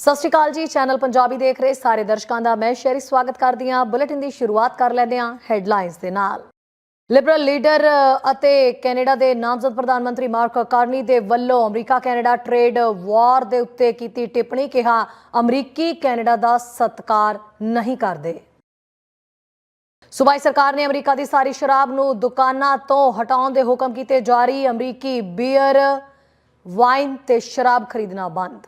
ਸਤਿ ਸ਼੍ਰੀ ਅਕਾਲ ਜੀ, ਚੈਨਲ ਪੰਜਾਬੀ ਦੇਖ ਰਹੇ ਸਾਰੇ ਦਰਸ਼ਕਾਂ ਦਾ। ਮੈਂ ਸ਼ੈਰੀ ਸਵਾਗਤ ਕਰਦੀ ਹਾਂ। ਬੁਲੇਟਿਨ ਦੀ ਸ਼ੁਰੂਆਤ ਕਰ ਲੈਂਦੇ ਹਾਂ ਹੈਡਲਾਈਨਸ ਦੇ ਨਾਲ। ਲਿਬਰਲ ਲੀਡਰ ਅਤੇ ਕੈਨੇਡਾ ਦੇ ਨਾਮਜ਼ਦ ਪ੍ਰਧਾਨ ਮੰਤਰੀ ਮਾਰਕ ਕਾਰਨੀ ਦੇ ਵੱਲੋਂ ਅਮਰੀਕਾ, ਕੈਨੇਡਾ ਟ੍ਰੇਡ ਵਾਰ ਦੇ ਉੱਤੇ ਕੀਤੀ ਟਿੱਪਣੀ ਕਿਹਾ, ਅਮਰੀਕੀ, ਕੈਨੇਡਾ ਦਾ ਸਤਕਾਰ ਨਹੀਂ ਕਰਦੇ। ਸੂਬਾਈ ਸਰਕਾਰ ਨੇ ਅਮਰੀਕਾ ਦੀ ਸਾਰੀ ਸ਼ਰਾਬ ਨੂੰ ਦੁਕਾਨਾਂ ਤੋਂ ਹਟਾਉਣ ਦੇ ਹੁਕਮ ਕੀਤੇ। ਜਾਰੀ ਅਮਰੀਕੀ ਬੀਅਰ, ਵਾਈਨ ਤੇ ਸ਼ਰਾਬ ਖਰੀਦਣਾ ਬੰਦ।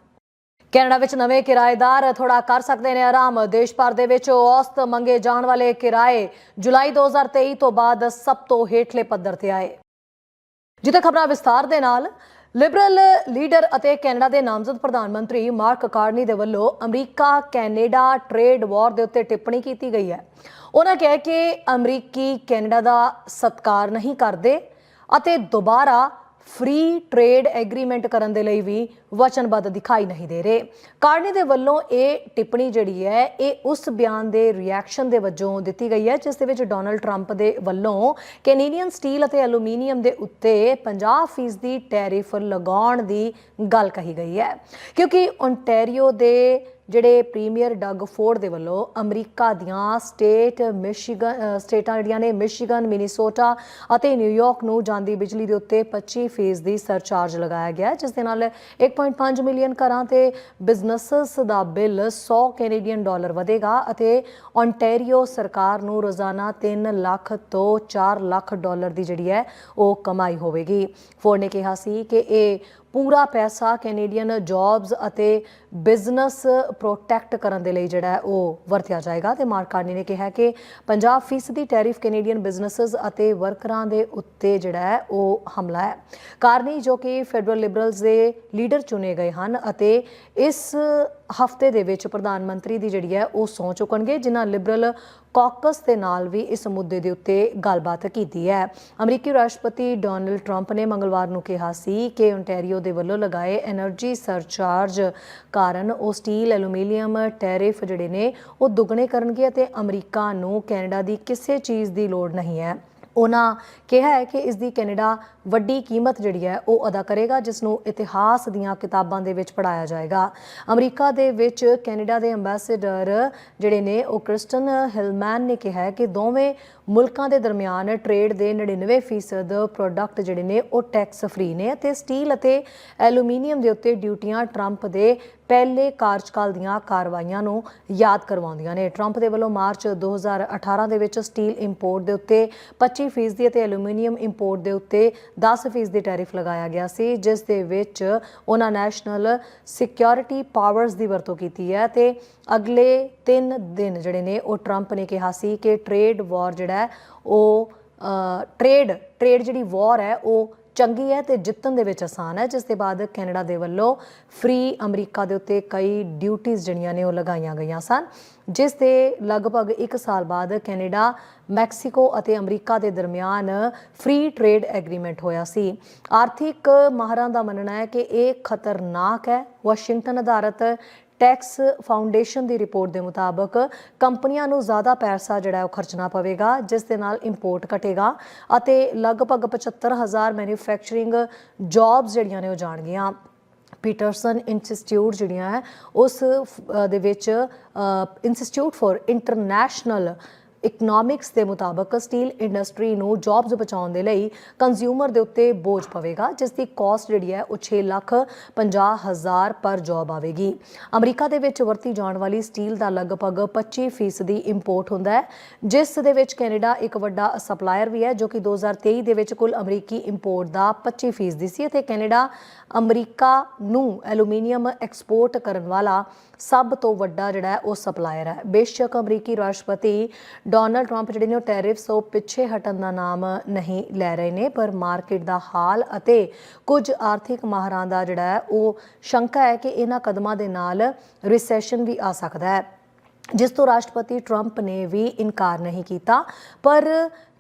ਕੈਨੇਡਾ ਵਿੱਚ ਨਵੇਂ ਕਿਰਾਏਦਾਰ ਥੋੜਾ ਕਰ ਸਕਦੇ ਨੇ ਆਰਾਮ। ਦੇਸ਼ ਭਰ ਦੇ ਵਿੱਚ ਔਸਤ ਮੰਗੇ ਜਾਣ ਵਾਲੇ ਕਿਰਾਏ ਜੁਲਾਈ 2023 ਤੋਂ ਬਾਅਦ ਸਭ ਤੋਂ ਹੇਠਲੇ ਪੱਧਰ ਤੇ ਆਏ। ਜਿੱਥੇ ਖਬਰਾਂ ਵਿਸਥਾਰ ਦੇ ਨਾਲ, ਲਿਬਰਲ ਲੀਡਰ ਅਤੇ ਕੈਨੇਡਾ ਦੇ ਨਾਮਜ਼ਦ ਪ੍ਰਧਾਨ ਮੰਤਰੀ ਮਾਰਕ ਕਾਰਨੀ ਦੇ ਵੱਲੋਂ ਅਮਰੀਕਾ ਕੈਨੇਡਾ ਟ੍ਰੇਡ ਵਾਰ ਦੇ ਉੱਤੇ ਟਿੱਪਣੀ ਕੀਤੀ ਗਈ ਹੈ। ਉਹਨਾਂ ਕਿਹਾ ਕਿ ਅਮਰੀਕੀ ਕੈਨੇਡਾ ਦਾ ਸਤਕਾਰ ਨਹੀਂ ਕਰਦੇ ਅਤੇ ਦੁਬਾਰਾ ਫ੍ਰੀ ਟ੍ਰੇਡ ਐਗਰੀਮੈਂਟ ਕਰਨ ਦੇ ਲਈ ਵੀ ਵਚਨਬੱਧ ਦਿਖਾਈ ਨਹੀਂ ਦੇ ਰਹੇ। ਕਾਰਨੀ ਦੇ ਵੱਲੋਂ ਇਹ ਟਿੱਪਣੀ ਜਿਹੜੀ ਹੈ, ਇਹ ਉਸ ਬਿਆਨ ਦੇ ਰਿਐਕਸ਼ਨ ਦੇ ਵਜੋਂ ਦਿੱਤੀ ਗਈ ਹੈ, ਜਿਸ ਦੇ ਵਿੱਚ ਡੋਨਲਡ ਟਰੰਪ ਦੇ ਵੱਲੋਂ ਕੈਨੇਡੀਅਨ ਸਟੀਲ ਅਤੇ ਐਲੂਮੀਨੀਅਮ ਦੇ ਉੱਤੇ 50% ਦੀ ਟੈਰਿਫ ਲਗਾਉਣ ਦੀ ਗੱਲ ਕਹੀ ਗਈ ਹੈ। ਕਿਉਂਕਿ ਓਨਟਾਰੀਓ ਦੇ ਜਿਹੜੇ ਪ੍ਰੀਮੀਅਰ ਡੱਗ ਫੋਰਡ ਦੇ ਵੱਲੋਂ ਅਮਰੀਕਾ ਦੀਆਂ ਸਟੇਟ ਮਿਸ਼ੀਗਨ ਸਟੇਟਾਂ ਜਿਹੜੀਆਂ ਨੇ, ਮਿਸ਼ੀਗਨ, ਮਿਨੀਸੋਟਾ ਅਤੇ ਨਿਊਯਾਰਕ ਨੂੰ ਜਾਂਦੀ ਬਿਜਲੀ ਦੇ ਉੱਤੇ 25% ਦੀ ਸਰਚਾਰਜ ਲਗਾਇਆ ਗਿਆ ਜਿਸ ਦੇ ਨਾਲ 1.5 ਮਿਲੀਅਨ ਘਰਾਂ ਤੇ ਬਿਜ਼ਨੈਸਸ ਦਾ ਬਿੱਲ 100 ਕੈਨੇਡੀਅਨ ਡਾਲਰ ਵਧੇਗਾ ਅਤੇ ਓਨਟਾਰੀਓ ਸਰਕਾਰ ਨੂੰ ਰੋਜ਼ਾਨਾ 3 ਲੱਖ ਤੋਂ 4 ਲੱਖ ਡਾਲਰ ਦੀ ਜਿਹੜੀ ਹੈ, ਉਹ ਕਮਾਈ ਹੋਵੇਗੀ। ਫੋਰਡ ਨੇ ਕਿਹਾ ਸੀ ਕਿ ਇਹ ਪੂਰਾ ਪੈਸਾ ਕੈਨੇਡੀਅਨ ਜੌਬਸ ਅਤੇ ਬਿਜ਼ਨਸ ਪ੍ਰੋਟੈਕਟ ਕਰਨ ਦੇ ਲਈ ਜਿਹੜਾ ਉਹ ਵਰਤਿਆ ਜਾਏਗਾ ਤੇ ਮਾਰਕ ਕਾਰਨੀ ਨੇ ਕਿਹਾ ਕਿ 50% ਦੀ ਟੈਰਿਫ ਕੈਨੇਡੀਅਨ ਬਿਜ਼ਨੈਸਸ ਅਤੇ ਵਰਕਰਾਂ ਦੇ ਉੱਤੇ ਜਿਹੜਾ ਹੈ ਉਹ ਹਮਲਾ ਹੈ। ਕਾਰਨੀ ਜੋ ਕਿ ਫੈਡਰਲ ਲਿਬਰਲਸ ਦੇ ਲੀਡਰ ਚੁਣੇ ਗਏ ਹਨ ਅਤੇ ਇਸ ਹਫ਼ਤੇ ਦੇ ਵਿੱਚ ਪ੍ਰਧਾਨ ਮੰਤਰੀ ਦੀ ਜਿਹੜੀ ਹੈ ਉਹ ਸੌਂ ਚੁੱਕਣਗੇ, ਜਿਨ੍ਹਾਂ ਲਿਬਰਲ ਕਾਕਸ ਦੇ ਨਾਲ ਵੀ ਇਸ ਮੁੱਦੇ ਦੇ ਉੱਤੇ ਗੱਲਬਾਤ ਕੀਤੀ ਹੈ। ਅਮਰੀਕੀ ਰਾਸ਼ਟਰਪਤੀ ਡੋਨਲਡ ਟਰੰਪ ਨੇ ਮੰਗਲਵਾਰ ਨੂੰ ਕਿਹਾ ਸੀ ਕਿ ਓਨਟਾਰੀਓ ਦੇ ਵੱਲੋਂ ਲਗਾਏ એનર્ਜੀ ਸਰਚਾਰਜ ਕਾਰਨ ਉਹ ਸਟੀਲ ਐਲੂਮੀਨੀਅਮ ਟੈਰਿਫ ਜਿਹੜੇ ਨੇ, ਉਹ ਦੁੱਗਣੇ ਕਰਨਗੇ ਅਤੇ ਅਮਰੀਕਾ ਨੂੰ ਕੈਨੇਡਾ ਦੀ ਕਿਸੇ ਚੀਜ਼ ਦੀ ਲੋੜ ਨਹੀਂ ਹੈ। ਉਹਨਾਂ ਕਿਹਾ ਹੈ ਕਿ ਇਸ ਦੀ ਕੈਨੇਡਾ ਵੱਡੀ ਕੀਮਤ ਜਿਹੜੀ ਹੈ ਉਹ ਅਦਾ ਕਰੇਗਾ, ਜਿਸ ਨੂੰ ਇਤਿਹਾਸ ਦੀਆਂ ਕਿਤਾਬਾਂ ਦੇ ਵਿੱਚ ਪੜਾਇਆ ਜਾਏਗਾ। ਅਮਰੀਕਾ ਦੇ ਵਿੱਚ ਕੈਨੇਡਾ ਦੇ ਐਮਬੈਸਡਰ ਜਿਹੜੇ ਨੇ, ਉਹ ਕ੍ਰਿਸਟਨ ਹਿਲਮੈਨ ਨੇ ਕਿਹਾ ਕਿ ਦੋਵੇਂ ਮੁਲਕਾਂ ਦੇ ਦਰਮਿਆਨ ਟ੍ਰੇਡ ਦੇ 99% ਪ੍ਰੋਡਕਟ ਜਿਹੜੇ ਨੇ, ਉਹ ਟੈਕਸ ਫ੍ਰੀ ਨੇ ਅਤੇ ਸਟੀਲ ਅਤੇ ਐਲੂਮੀਨੀਅਮ ਦੇ ਉੱਤੇ ਡਿਊਟੀਆਂ ਟਰੰਪ ਦੇ ਪਹਿਲੇ ਕਾਰਜਕਾਲ ਦੀਆਂ ਕਾਰਵਾਈਆਂ ਨੂੰ ਯਾਦ ਕਰਵਾਉਂਦੀਆਂ ਨੇ। ਟਰੰਪ ਦੇ ਵੱਲੋਂ ਮਾਰਚ 2018 ਦੇ ਵਿੱਚ ਸਟੀਲ ਇੰਪੋਰਟ ਦੇ ਉੱਤੇ 25% ਅਤੇ ਐਲੂਮੀਨੀਅਮ ਇੰਪੋਰਟ ਦੇ ਉੱਤੇ 10% ਦੀ ਟੈਰਿਫ ਲਗਾਇਆ ਗਿਆ ਸੀ, ਜਿਸ ਦੇ ਵਿੱਚ ਉਹਨਾਂ ਨੈਸ਼ਨਲ ਸਿਕਿਉਰਿਟੀ ਪਾਵਰਸ ਦੀ ਵਰਤੋਂ ਕੀਤੀ ਹੈ ਤੇ ਅਗਲੇ 3 ਦਿਨ ਜਿਹੜੇ ਨੇ ਉਹ ਟਰੰਪ ਨੇ ਕਿਹਾ ਸੀ ਕਿ ਟ੍ਰੇਡ ਵਾਰ ਜਿਹੜਾ ਉਹ ਟ੍ਰੇਡ ਟ੍ਰੇਡ ਜਿਹੜੀ ਵਾਰ ਹੈ, ਉਹ ਚੰਗੀ ਹੈ ਤੇ ਜਿੱਤਣ ਦੇ ਵਿੱਚ ਆਸਾਨ ਹੈ, ਜਿਸ ਦੇ ਬਾਅਦ ਕੈਨੇਡਾ ਦੇ ਵੱਲੋਂ ਫ੍ਰੀ ਅਮਰੀਕਾ ਦੇ ਉੱਤੇ ਕਈ ਡਿਊਟੀਆਂ ਜਿਹੜੀਆਂ ਨੇ ਉਹ ਲਗਾਈਆਂ ਗਈਆਂ ਸਨ, ਜਿਸ ਦੇ ਲਗਭਗ 1 ਸਾਲ ਬਾਅਦ ਕੈਨੇਡਾ, ਮੈਕਸੀਕੋ ਅਤੇ ਅਮਰੀਕਾ ਦੇ ਦਰਮਿਆਨ ਫ੍ਰੀ ਟ੍ਰੇਡ ਐਗਰੀਮੈਂਟ ਹੋਇਆ ਸੀ। ਆਰਥਿਕ ਮਾਹਰਾਂ ਦਾ ਮੰਨਣਾ ਹੈ ਕਿ ਇਹ ਖਤਰਨਾਕ ਹੈ। ਵਾਸ਼ਿੰਗਟਨ ਅਧਾਰਤ ਟੈਕਸ ਫਾਊਂਡੇਸ਼ਨ ਦੀ ਰਿਪੋਰਟ ਦੇ ਮੁਤਾਬਕ ਕੰਪਨੀਆਂ ਨੂੰ ਜ਼ਿਆਦਾ ਪੈਸਾ ਜਿਹੜਾ ਉਹ ਖਰਚਣਾ ਪਵੇਗਾ, ਜਿਸ ਦੇ ਨਾਲ ਇੰਪੋਰਟ ਘਟੇਗਾ ਅਤੇ ਲਗਭਗ 75000 ਮੈਨੂਫੈਕਚਰਿੰਗ ਜੌਬਸ ਜਿਹੜੀਆਂ ਨੇ ਉਹ ਜਾਣਗੀਆਂ। ਪੀਟਰਸਨ ਇੰਸਟੀਚਿਊਟ ਜਿਹੜੀਆਂ ਹੈ, ਉਸ ਦੇ ਵਿੱਚ ਇੰਸਟੀਚਿਊਟ ਫॉर ਇੰਟਰਨੈਸ਼ਨਲ ਇਕਨੋਮਿਕਸ ਦੇ ਮੁਤਾਬਕ ਸਟੀਲ ਇੰਡਸਟਰੀ ਨੂੰ ਜੌਬਸ ਬਚਾਉਣ ਦੇ ਲਈ ਕੰਜ਼ਿਊਮਰ ਦੇ ਉੱਤੇ ਬੋਝ ਪਵੇਗਾ, ਜਿਸ ਦੀ ਕਾਸਟ ਜਿਹੜੀ ਹੈ ਉਹ 6 ਲੱਖ 50 ਹਜ਼ਾਰ ਪਰ ਜੌਬ ਆਵੇਗੀ। ਅਮਰੀਕਾ ਦੇ ਵਿੱਚ ਵਰਤੀ ਜਾਣ ਵਾਲੀ ਸਟੀਲ ਦਾ ਲਗਭਗ 25% ਦੀ ਇੰਪੋਰਟ ਹੁੰਦਾ ਹੈ, ਜਿਸ ਦੇ ਵਿੱਚ ਕੈਨੇਡਾ ਇੱਕ ਵੱਡਾ ਸਪਲਾਇਰ ਵੀ ਹੈ, ਜੋ ਕਿ 2023 ਦੇ ਵਿੱਚ ਕੁੱਲ ਅਮਰੀਕੀ ਇੰਪੋਰਟ ਦਾ 25% ਦੀ ਸੀ। ਅਤੇ ਕੈਨੇਡਾ ਅਮਰੀਕਾ ਨੂੰ ਐਲੂਮੀਨੀਅਮ ਐਕਸਪੋਰਟ ਕਰਨ ਵਾਲਾ ਸਭ ਤੋਂ ਵੱਡਾ ਜਿਹੜਾ ਉਹ ਸਪਲਾਇਰ ਹੈ। ਬੇਸ਼ੱਕ ਅਮਰੀਕੀ ਰਾਸ਼ਟਰਪਤੀ ਡੋਨਲਡ ਟਰੰਪ ਜਿਹੜੇ ਨੇ ਉਹ ਟੈਰਿਫਸ ਤੋਂ ਪਿੱਛੇ ਹਟਣ ਦਾ ਨਾਮ ਨਹੀਂ ਲੈ ਰਹੇ ਨੇ, ਪਰ ਮਾਰਕੀਟ ਦਾ ਹਾਲ ਅਤੇ ਕੁਝ ਆਰਥਿਕ ਮਾਹਰਾਂ ਦਾ ਜਿਹੜਾ ਉਹ ਸ਼ੰਕਾ ਹੈ ਕਿ ਇਹਨਾਂ ਕਦਮਾਂ ਦੇ ਨਾਲ ਰਿਸੈਸ਼ਨ ਵੀ ਆ ਸਕਦਾ ਹੈ। ਜਿਸ ਤੋਂ ਰਾਸ਼ਟਰਪਤੀ ਟਰੰਪ ਨੇ ਵੀ ਇਨਕਾਰ ਨਹੀਂ ਕੀਤਾ, ਪਰ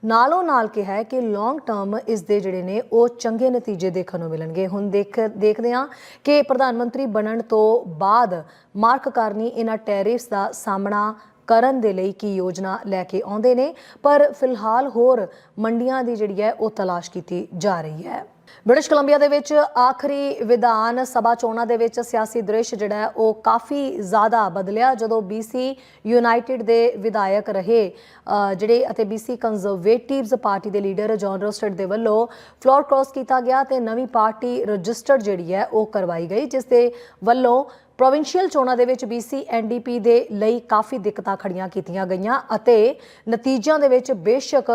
ਨਾਲੋਂ ਨਾਲ ਕਿਹਾ ਹੈ ਕਿ ਲੌਂਗ ਟਰਮ ਇਸ ਦੇ ਜਿਹੜੇ ਨੇ, ਉਹ ਚੰਗੇ ਨਤੀਜੇ ਦੇਖਣ ਨੂੰ ਮਿਲਣਗੇ। ਹੁਣ ਦੇਖ, ਦੇਖਦੇ ਹਾਂ ਕਿ ਪ੍ਰਧਾਨ ਮੰਤਰੀ ਬਣਨ ਤੋਂ ਬਾਅਦ ਮਾਰਕ ਕਾਰਨੀ ਇਹਨਾਂ ਟੈਰਿਫਸ ਦਾ ਸਾਹਮਣਾ ਕਰਨ ਦੇ ਲਈ ਕੀ ਯੋਜਨਾ ਲੈ ਕੇ ਆਉਂਦੇ ਨੇ, ਪਰ ਫਿਲਹਾਲ ਹੋਰ ਮੰਡੀਆਂ ਦੀ ਜਿਹੜੀ ਹੈ, ਉਹ ਤਲਾਸ਼ ਕੀਤੀ ਜਾ ਰਹੀ ਹੈ। ਬ੍ਰਿਟਿਸ਼ ਕੋਲੰਬੀਆ ਦੇ ਵਿੱਚ ਆਖਰੀ ਵਿਧਾਨ ਸਭਾ ਚੋਣਾਂ ਦੇ ਵਿੱਚ ਸਿਆਸੀ ਦ੍ਰਿਸ਼ ਜਿਹੜਾ ਉਹ ਕਾਫੀ ਜ਼ਿਆਦਾ ਬਦਲਿਆ, ਜਦੋਂ BC ਯੂਨਾਈਟਿਡ ਦੇ ਵਿਧਾਇਕ ਰਹੇ। ਜਿਹੜੇ ਅਤੇ BC ਕੰਜ਼ਰਵੇਟਿਵਸ ਪਾਰਟੀ ਦੇ ਲੀਡਰ ਜੌਨ ਰੋਸਟਡ ਦੇ ਵੱਲੋਂ ਫਲੋਰ ਕ੍ਰਾਸ ਕੀਤਾ ਗਿਆ ਤੇ ਨਵੀਂ ਪਾਰਟੀ ਰਜਿਸਟਰਡ ਜਿਹੜੀ ਹੈ ਉਹ ਕਰਵਾਈ ਗਈ, ਜਿਸ ਦੇ ਵੱਲੋਂ ਪ੍ਰੋਵਿੰਸ਼ੀਅਲ ਚੋਣਾਂ ਦੇ ਵਿੱਚ BC NDP ਦੇ ਲਈ ਕਾਫੀ ਦਿੱਕਤਾਂ ਖੜੀਆਂ ਕੀਤੀਆਂ ਗਈਆਂ ਅਤੇ ਨਤੀਜਿਆਂ ਦੇ ਵਿੱਚ ਬੇਸ਼ੱਕ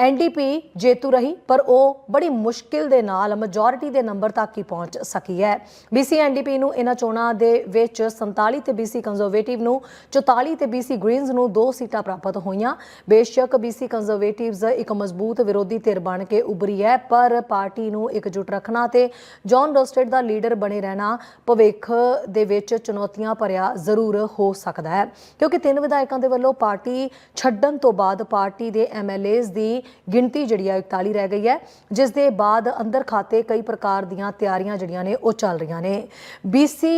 NDP ਜੇਤੂ ਰਹੀ, ਪਰ ਉਹ ਬੜੀ ਮੁਸ਼ਕਿਲ ਦੇ ਨਾਲ ਮੈਜੋਰਿਟੀ ਦੇ ਨੰਬਰ ਤੱਕ ਹੀ ਪਹੁੰਚ ਸਕੀ ਹੈ। BC NDP ਨੂੰ ਇਹਨਾਂ ਚੋਣਾਂ ਦੇ ਵਿੱਚ 47 ਤੇ BC ਕੰਜ਼ਰਵੇਟਿਵ ਨੂੰ 44 ਤੇ BC ਗ੍ਰੀਨਜ਼ ਨੂੰ ਦੋ ਸੀਟਾਂ ਪ੍ਰਾਪਤ ਹੋਈਆਂ। ਬੇਸ਼ੱਕ BC ਕੰਜ਼ਰਵੇਟਿਵਸ ਇੱਕ ਮਜ਼ਬੂਤ ਵਿਰੋਧੀ ਧਿਰ ਬਣ ਕੇ ਉਭਰੀ ਹੈ, ਪਰ ਪਾਰਟੀ ਨੂੰ ਇਕਜੁੱਟ ਰੱਖਣਾ ਤੇ ਜੌਨ ਰੋਸਟਡ ਦਾ ਲੀਡਰ ਬਣੇ ਰਹਿਣਾ ਭਵਿੱਖ ਦੇ ਵਿੱਚ ਚੁਣੌਤੀਆਂ ਭਰਿਆ ਜ਼ਰੂਰ ਹੋ ਸਕਦਾ ਹੈ। ਕਿਉਂਕਿ ਤਿੰਨ ਵਿਧਾਇਕਾਂ ਦੇ ਵੱਲੋਂ ਪਾਰਟੀ ਛੱਡਣ ਤੋਂ ਬਾਅਦ ਪਾਰਟੀ ਦੇ ਐਮਐਲਏਜ਼ ਦੀ ਗਿਣਤੀ ਜਿਹੜੀ ਹੈ 41 ਰਹਿ ਗਈ ਹੈ। ਜਿਸ ਦੇ ਬਾਅਦ ਅੰਦਰ ਖਾਤੇ ਕਈ ਪ੍ਰਕਾਰ ਦੀਆਂ ਤਿਆਰੀਆਂ ਜਿਹੜੀਆਂ ਨੇ, ਉਹ ਚੱਲ ਰਹੀਆਂ ਨੇ। BC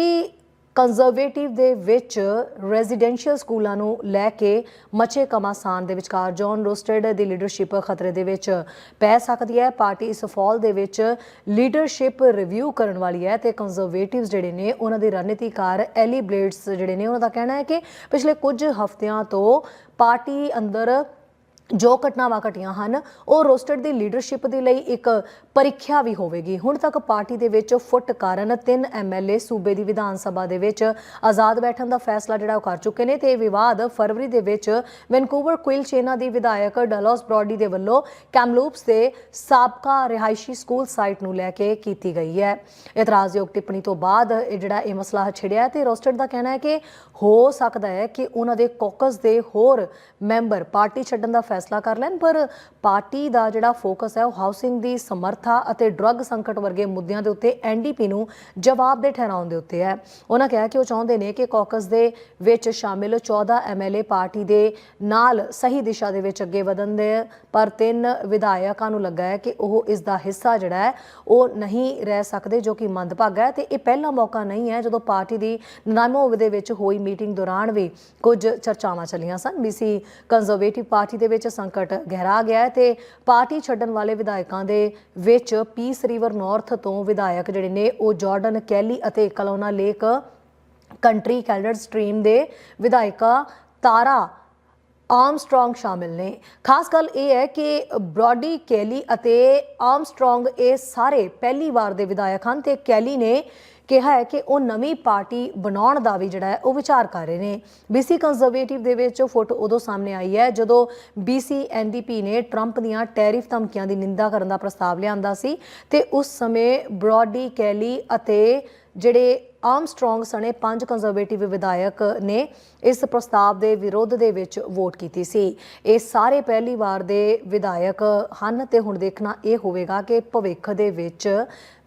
ਕੰਜ਼ਰਵੇਟਿਵ ਦੇ ਵਿੱਚ ਰੈਜ਼ੀਡੈਂਸ਼ੀਅਲ ਸਕੂਲਾਂ ਨੂੰ ਲੈ ਕੇ ਮੱਛੇ ਕਮਾਸਾਨ ਦੇ ਵਿਚਕਾਰ ਜੌਨ ਰੋਸਟਡ ਦੀ ਲੀਡਰਸ਼ਿਪ ਖਤਰੇ ਦੇ ਵਿੱਚ ਪੈ ਸਕਦੀ ਹੈ। ਪਾਰਟੀ ਇਸ ਫਾਲ ਦੇ ਵਿੱਚ ਲੀਡਰਸ਼ਿਪ ਰਿਵਿਊ ਕਰਨ ਵਾਲੀ ਹੈ ਤੇ ਕੰਜ਼ਰਵੇਟਿਵਸ ਜਿਹੜੇ ਨੇ, ਉਹਨਾਂ ਦੇ ਰਣਨੀਤੀਕਾਰ ਐਲੀ ਬਲੇਡਸ ਜਿਹੜੇ ਨੇ, ਉਹਨਾਂ ਦਾ ਕਹਿਣਾ ਹੈ ਕਿ ਪਿਛਲੇ ਕੁਝ ਹਫ਼ਤਿਆਂ ਤੋਂ ਪਾਰਟੀ ਅੰਦਰ ਜੋ ਘਟਨਾਵਾਂ ਘਟੀਆਂ ਹਨ, ਉਹ ਰੋਸਟਡ ਦੀ ਲੀਡਰਸ਼ਿਪ ਦੇ ਲਈ ਇੱਕ ਪ੍ਰੀਖਿਆ ਵੀ ਹੋਵੇਗੀ। ਹੁਣ ਤੱਕ ਪਾਰਟੀ ਦੇ ਵਿੱਚ ਫੁੱਟ ਕਾਰਨ ਤਿੰਨ ਐਮਐਲਏ ਸੂਬੇ ਦੀ ਵਿਧਾਨ ਸਭਾ ਦੇ ਵਿੱਚ ਆਜ਼ਾਦ ਬੈਠਣ ਦਾ ਫੈਸਲਾ ਜਿਹੜਾ ਉਹ ਕਰ ਚੁੱਕੇ ਨੇ ਤੇ ਇਹ ਵਿਵਾਦ ਫਰਵਰੀ ਦੇ ਵਿੱਚ ਵੈਨਕੂਵਰ ਕੁਇਲ ਚੇਨਾ ਦੀ ਵਿਧਾਇਕ ਡਲੋਸ ਬ੍ਰੌਡੀ ਦੇ ਵੱਲੋਂ ਕੈਮਲੂਪਸ ਦੇ ਸਾਬਕਾ ਰਿਹਾਇਸ਼ੀ ਸਕੂਲ ਸਾਈਟ ਨੂੰ ਲੈ ਕੇ ਕੀਤੀ ਗਈ ਹੈ। ਇਤਰਾਜ਼ਯੋਗ ਟਿੱਪਣੀ ਤੋਂ ਬਾਅਦ ਇਹ ਜਿਹੜਾ ਇਹ ਮਸਲਾ ਛਿੜਿਆ ਹੈ ਤੇ ਰੋਸਟਡ ਦਾ ਕਹਿਣਾ ਹੈ ਕਿ ਹੋ ਸਕਦਾ ਹੈ ਕਿ ਉਹਨਾਂ ਦੇ ਕੋਕਸ ਦੇ ਹੋਰ ਮੈਂਬਰ ਪਾਰਟੀ ਛੱਡਣ ਦਾ ਫੈਸਲਾ ਕਰ ਲੈਣ, ਪਰ ਪਾਰਟੀ ਦਾ ਜਿਹੜਾ ਫੋਕਸ ਹੈ ਉਹ ਹਾਊਸਿੰਗ ਦੀ ਸਮਰੱਥਾ ਅਤੇ ਡਰੱਗ ਸੰਕਟ ਵਰਗੇ ਮੁੱਦਿਆਂ ਦੇ ਉੱਤੇ ਐਨਡੀਪੀ ਨੂੰ ਜਵਾਬ ਦੇ ਠਹਿਰਾਉਣ ਦੇ ਉੱਤੇ ਹੈ। ਉਹਨਾਂ ਕਿਹਾ ਕਿ ਉਹ ਚਾਹੁੰਦੇ ਨੇ ਕਿ ਕਾਕਸ ਦੇ ਵਿੱਚ ਸ਼ਾਮਿਲ 14 ਐਮਐਲਏ ਪਾਰਟੀ ਦੇ ਨਾਲ ਸਹੀ ਦਿਸ਼ਾ ਦੇ ਵਿੱਚ ਅੱਗੇ ਵਧਣ ਦੇ, ਪਰ ਤਿੰਨ ਵਿਧਾਇਕਾਂ ਨੂੰ ਲੱਗਾ ਹੈ ਕਿ ਉਹ ਇਸ ਦਾ ਹਿੱਸਾ ਜਿਹੜਾ ਹੈ, ਉਹ ਨਹੀਂ ਰਹਿ ਸਕਦੇ, ਜੋ ਕਿ ਮੰਦਭਾਗਾ ਹੈ। ਤੇ ਇਹ ਪਹਿਲਾ ਮੌਕਾ ਨਹੀਂ ਹੈ ਜਦੋਂ ਪਾਰਟੀ ਦੀ ਨਨਾਮੋਵ ਦੇ ਵਿੱਚ ਹੋਈ ਮੀਟਿੰਗ ਦੌਰਾਨ ਵੀ ਕੁਝ ਚਰਚਾਵਾਂ ਚੱਲੀਆਂ ਸਨ। ਬੀਸੀ ਕੰਜ਼ਰਵੇਟਿਵ ਪਾਰਟੀ ਦੇ ਵਿੱਚ ਸੰਕਟ ਗਹਿਰਾ ਗਿਆ ਹੈ ਤੇ ਪਾਰਟੀ ਛੱਡਣ ਵਾਲੇ ਵਿਧਾਇਕਾਂ ਦੇ ਵਿੱਚ ਪੀਸ ਰਿਵਰ ਨਾਰਥ ਤੋਂ ਵਿਧਾਇਕ ਜਿਹੜੇ ਨੇ ਉਹ ਜਾਰਡਨ ਕੈਲੀ ਅਤੇ Kelowna lake country Coldstream ਦੇ ਵਿਧਾਇਕਾ ਤਾਰਾ ਆਰਮਸਟ੍ਰੋਂਗ ਸ਼ਾਮਿਲ ਨੇ। ਖਾਸ ਗੱਲ ਇਹ ਹੈ ਕਿ ਬ੍ਰੌਡੀ ਕੈਲੀ ਅਤੇ ਆਰਮਸਟ੍ਰੋਂਗ ਇਹ ਸਾਰੇ ਪਹਿਲੀ ਵਾਰ ਦੇ ਵਿਧਾਇਕ ਹਨ ਤੇ ਕੈਲੀ ਨੇ ਕਿਹਾ ਹੈ ਕਿ ਉਹ ਨਵੀਂ ਪਾਰਟੀ ਬਣਾਉਣ ਦਾ ਵੀ ਜਿਹੜਾ ਹੈ ਉਹ ਵਿਚਾਰ ਕਰ ਰਹੇ ਨੇ। BC ਕੰਜ਼ਰਵੇਟਿਵ ਦੇ ਵਿੱਚ ਫੋਟੋ ਉਦੋਂ ਸਾਹਮਣੇ ਆਈ ਹੈ ਜਦੋਂ BC NDP ਨੇ ਟਰੰਪ ਦੀਆਂ ਟੈਰਿਫ ਧਮਕੀਆਂ ਦੀ ਨਿੰਦਾ ਕਰਨ ਦਾ ਪ੍ਰਸਤਾਵ ਲਿਆਂਦਾ ਸੀ ਤੇ ਉਸ ਸਮੇਂ ਬ੍ਰੌਡੀ ਕੈਲੀ ਅਤੇ ਜਿਹੜੇ ਆਰਮਸਟ੍ਰੋਂਗ ਸਣੇ ਪੰਜ ਕੰਜ਼ਰਵੇਟਿਵ ਵਿਧਾਇਕ ਨੇ ਇਸ ਪ੍ਰਸਤਾਵ ਦੇ ਵਿਰੋਧ ਦੇ ਵਿੱਚ ਵੋਟ ਕੀਤੀ ਸੀ। ਇਹ ਸਾਰੇ ਪਹਿਲੀ ਵਾਰ ਦੇ ਵਿਧਾਇਕ ਹਨ ਤੇ ਹੁਣ ਦੇਖਣਾ ਇਹ ਹੋਵੇਗਾ ਕਿ ਭਵਿੱਖ ਦੇ ਵਿੱਚ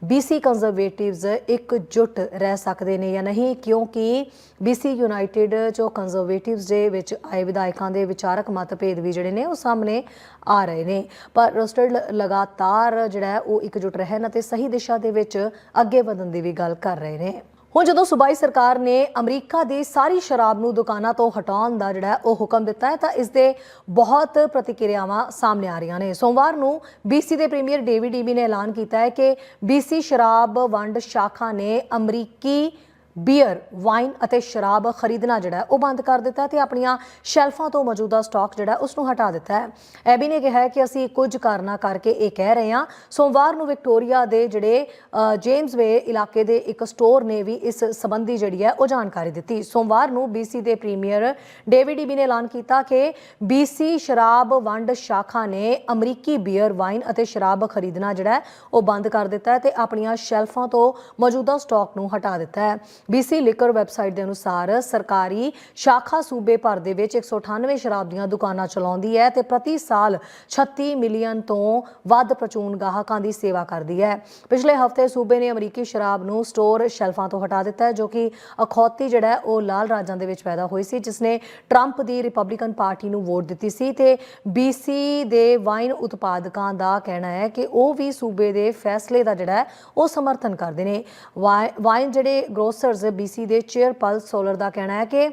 BC ਕੰਜ਼ਰਵੇਟਿਵਸ ਇਕਜੁੱਟ ਰਹਿ ਸਕਦੇ ਨੇ ਜਾਂ ਨਹੀਂ, ਕਿਉਂਕਿ BC ਯੂਨਾਈਟਿਡ ਜੋ ਕੰਜ਼ਰਵੇਟਿਵਸ ਦੇ ਵਿੱਚ ਆਏ ਵਿਧਾਇਕਾਂ ਦੇ ਵਿਚਾਰਕ ਮਤਭੇਦ ਵੀ ਜਿਹੜੇ ਨੇ ਉਹ ਸਾਹਮਣੇ ਆ ਰਹੇ ਨੇ। ਪਰ ਰੋਸਟਡ ਲਗਾਤਾਰ ਜਿਹੜਾ ਹੈ ਉਹ ਇਕਜੁੱਟ ਰਹਿਣ ਅਤੇ ਸਹੀ ਦਿਸ਼ਾ ਦੇ ਵਿੱਚ ਅੱਗੇ ਵਧਣ ਦੀ ਵੀ ਗੱਲ ਕਰ ਰਹੇ ਨੇ। ਹੁਣ ਜਦੋਂ ਸੂਬਾਈ ਸਰਕਾਰ ਨੇ ਅਮਰੀਕਾ ਦੀ ਸਾਰੀ ਸ਼ਰਾਬ ਨੂੰ ਦੁਕਾਨਾਂ ਤੋਂ ਹਟਾਉਣ ਦਾ ਜਿਹੜਾ ਉਹ ਹੁਕਮ ਦਿੱਤਾ ਹੈ, ਤਾਂ ਇਸ ਦੇ ਬਹੁਤ ਪ੍ਰਤੀਕਿਰਿਆਵਾਂ ਸਾਹਮਣੇ ਆ ਰਹੀਆਂ ਨੇ। ਸੋਮਵਾਰ ਨੂੰ BC ਦੇ ਪ੍ਰੀਮੀਅਰ ਡੇਵਿਡ ਈਬੀ ਨੇ ਐਲਾਨ ਕੀਤਾ ਹੈ ਕਿ BC ਸ਼ਰਾਬ ਵੰਡ ਸ਼ਾਖਾ ਨੇ ਅਮਰੀਕੀ ਬੀਅਰ ਵਾਈਨ ਅਤੇ ਸ਼ਰਾਬ ਖਰੀਦਣਾ ਜਿਹੜਾ ਉਹ ਬੰਦ ਕਰ ਦਿੱਤਾ ਹੈ ਤੇ ਆਪਣੀਆਂ ਸ਼ੈਲਫਾਂ ਤੋਂ ਮੌਜੂਦਾ ਸਟਾਕ ਜਿਹੜਾ ਹੈ ਉਸ ਨੂੰ ਹਟਾ ਦਿੱਤਾ ਹੈ। ਐਬੀ ਨੇ ਕਿਹਾ ਕਿ ਅਸੀਂ ਕੁਝ ਕਾਰਨਾਂ ਕਰਕੇ ਇਹ ਕਹਿ ਰਹੇ ਹਾਂ। ਸੋਮਵਾਰ ਨੂੰ ਵਿਕਟੋਰੀਆ ਦੇ ਜਿਹੜੇ ਅ, ਜੇਮਸ ਵੇ ਇਲਾਕੇ ਦੇ ਇੱਕ ਸਟੋਰ ਨੇ ਵੀ ਇਸ ਸੰਬੰਧੀ ਜਿਹੜੀ ਹੈ ਉਹ ਜਾਣਕਾਰੀ ਦਿੱਤੀ। ਸੋਮਵਾਰ ਨੂੰ BC ਦੇ ਪ੍ਰੀਮੀਅਰ ਡੇਵਿਡ ਈਬੀ ਨੇ ਐਲਾਨ ਕੀਤਾ ਕਿ BC ਸ਼ਰਾਬ ਵੰਡ ਸ਼ਾਖਾ ਨੇ ਅਮਰੀਕੀ ਬੀਅਰ ਵਾਈਨ ਅਤੇ ਸ਼ਰਾਬ ਖਰੀਦਣਾ ਜਿਹੜਾ ਉਹ ਬੰਦ ਕਰ ਦਿੱਤਾ ਹੈ ਤੇ ਆਪਣੀਆਂ ਸ਼ੈਲਫਾਂ ਤੋਂ ਮੌਜੂਦਾ ਸਟਾਕ ਨੂੰ ਹਟਾ ਦਿੱਤਾ ਹੈ। BC ਲਿਕਰ ਵੈਬਸਾਈਟ ਦੇ ਅਨੁਸਾਰ ਸਰਕਾਰੀ ਸ਼ਾਖਾ ਸੂਬੇ ਭਰ ਦੇ ਵਿੱਚ 198 ਸ਼ਰਾਬ ਦੀਆਂ ਦੁਕਾਨਾਂ ਚਲਾਉਂਦੀ ਹੈ ਤੇ ਪ੍ਰਤੀ ਸਾਲ 36 ਮਿਲੀਅਨ ਤੋਂ ਵੱਧ ਪ੍ਰਚੂਨ ਗਾਹਕਾਂ ਦੀ ਸੇਵਾ ਕਰਦੀ ਹੈ। ਪਿਛਲੇ ਹਫ਼ਤੇ ਸੂਬੇ ਨੇ ਅਮਰੀਕੀ ਸ਼ਰਾਬ ਨੂੰ ਸਟੋਰ ਸ਼ੈਲਫਾਂ ਤੋਂ ਹਟਾ ਦਿੱਤਾ ਹੈ, ਜੋ ਕਿ ਅਖੌਤੀ ਜਿਹੜਾ ਉਹ ਲਾਲ ਰਾਜਾਂ ਦੇ ਵਿੱਚ ਪੈਦਾ ਹੋਈ ਸੀ, ਜਿਸ ਨੇ ਟਰੰਪ ਦੀ ਰਿਪਬਲਿਕਨ ਪਾਰਟੀ ਨੂੰ ਵੋਟ ਦਿੱਤੀ ਸੀ ਤੇ BC ਦੇ ਵਾਈਨ ਉਤਪਾਦਕਾਂ ਦਾ ਕਹਿਣਾ ਹੈ ਕਿ ਉਹ ਵੀ ਸੂਬੇ ਦੇ ਫੈਸਲੇ ਦਾ ਜਿਹੜਾ ਉਹ ਸਮਰਥਨ ਕਰਦੇ ਨੇ। ਵਾਈ- ਵਾਈਨ ਜਿਹੜੇ ਗਰੋਸਰਸ BC ਦੇ ਚੇਅਰ ਸੋਲਰ ਦਾ ਕਹਿਣਾ ਹੈ ਕਿ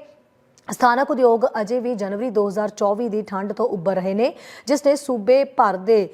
ਸਥਾਨਕ ਉਦਯੋਗ ਅਜੇ ਵੀ ਜਨਵਰੀ 2024 ਦੀ ਠੰਡ ਤੋਂ ਉੱਭਰ ਰਹੇ ਨੇ, ਜਿਸ ਨੇ ਸੂਬੇ ਭਰ ਦੇ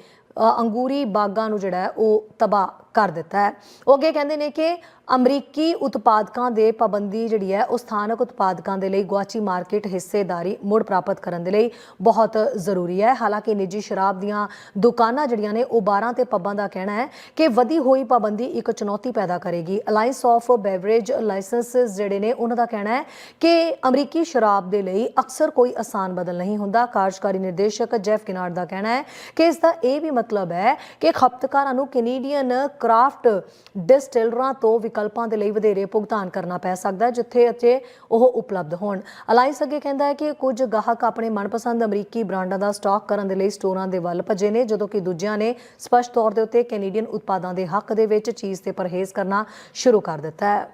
ਅੰਗੂਰੀ ਬਾਗਾਂ ਨੂੰ ਜਿਹੜਾ ਹੈ, ਉਹ ਤਬਾਹ ਕਰ ਦਿੱਤਾ ਹੈ। ਉਹ ਅੱਗੇ ਕਹਿੰਦੇ ਨੇ ਕਿ ਅਮਰੀਕੀ ਉਤਪਾਦਕਾਂ ਦੇ ਪਾਬੰਦੀ ਜਿਹੜੀ ਹੈ, ਉਹ ਸਥਾਨਕ ਉਤਪਾਦਕਾਂ ਦੇ ਲਈ ਗੁਆਚੀ ਮਾਰਕੀਟ ਹਿੱਸੇਦਾਰੀ ਮੁੜ ਪ੍ਰਾਪਤ ਕਰਨ ਦੇ ਲਈ ਬਹੁਤ ਜ਼ਰੂਰੀ ਹੈ। ਹਾਲਾਂਕਿ ਨਿੱਜੀ ਸ਼ਰਾਬ ਦੀਆਂ ਦੁਕਾਨਾਂ ਜਿਹੜੀਆਂ ਨੇ, ਉਹ ਬਾਰਾਂ ਤੇ ਪੱਬਾਂ ਦਾ ਕਹਿਣਾ ਹੈ ਕਿ ਵਧੀ ਹੋਈ ਪਾਬੰਦੀ ਇੱਕ ਚੁਣੌਤੀ ਪੈਦਾ ਕਰੇਗੀ। ਅਲਾਈਅੰਸ ਆਫ ਬੈਵਰੇਜ ਲਾਇਸੈਂਸਸ ਜਿਹੜੇ ਨੇ, ਉਹਨਾਂ ਦਾ ਕਹਿਣਾ ਹੈ ਕਿ ਅਮਰੀਕੀ ਸ਼ਰਾਬ ਦੇ ਲਈ ਅਕਸਰ ਕੋਈ ਆਸਾਨ ਬਦਲ ਨਹੀਂ ਹੁੰਦਾ। ਕਾਰਜਕਾਰੀ ਨਿਰਦੇਸ਼ਕ ਜੈਫ ਕਿਨਾਰਡ ਦਾ ਕਹਿਣਾ ਹੈ ਕਿ ਇਸ ਦਾ ਇਹ ਵੀ ਮਤਲਬ ਹੈ ਕਿ ਖਪਤਕਾਰਾਂ ਨੂੰ ਕੈਨੇਡੀਅਨ ਕ੍ਰਾਫਟ ਡਿਸਟਿਲਰਾਂ ਤੋਂ ਵਿਕਲਪਾਂ ਦੇ ਲਈ ਵਧੇਰੇ ਭੁਗਤਾਨ ਕਰਨਾ ਪੈ ਸਕਦਾ ਹੈ, ਜਿੱਥੇ ਅਤੇ ਉਹ ਉਪਲਬਧ ਹੋਣ। ਅਲਾਈਅੰਸ ਅੱਗੇ ਕਹਿੰਦਾ ਹੈ ਕਿ ਕੁਝ ਗਾਹਕ ਆਪਣੇ ਮਨਪਸੰਦ ਅਮਰੀਕੀ ਬ੍ਰਾਂਡਾਂ ਦਾ ਸਟਾਕ ਕਰਨ ਦੇ ਲਈ ਸਟੋਰਾਂ ਦੇ ਵੱਲ ਭੱਜੇ ਨੇ, ਜਦੋਂ ਕਿ ਦੂਜਿਆਂ ਨੇ ਸਪਸ਼ਟ ਤੌਰ ਦੇ ਉੱਤੇ ਕੈਨੇਡੀਅਨ ਉਤਪਾਦਾਂ ਦੇ ਹੱਕ ਦੇ ਵਿੱਚ ਚੀਜ਼ ਤੇ ਪਰਹੇਜ਼ ਕਰਨਾ ਸ਼ੁਰੂ ਕਰ ਦਿੱਤਾ ਹੈ।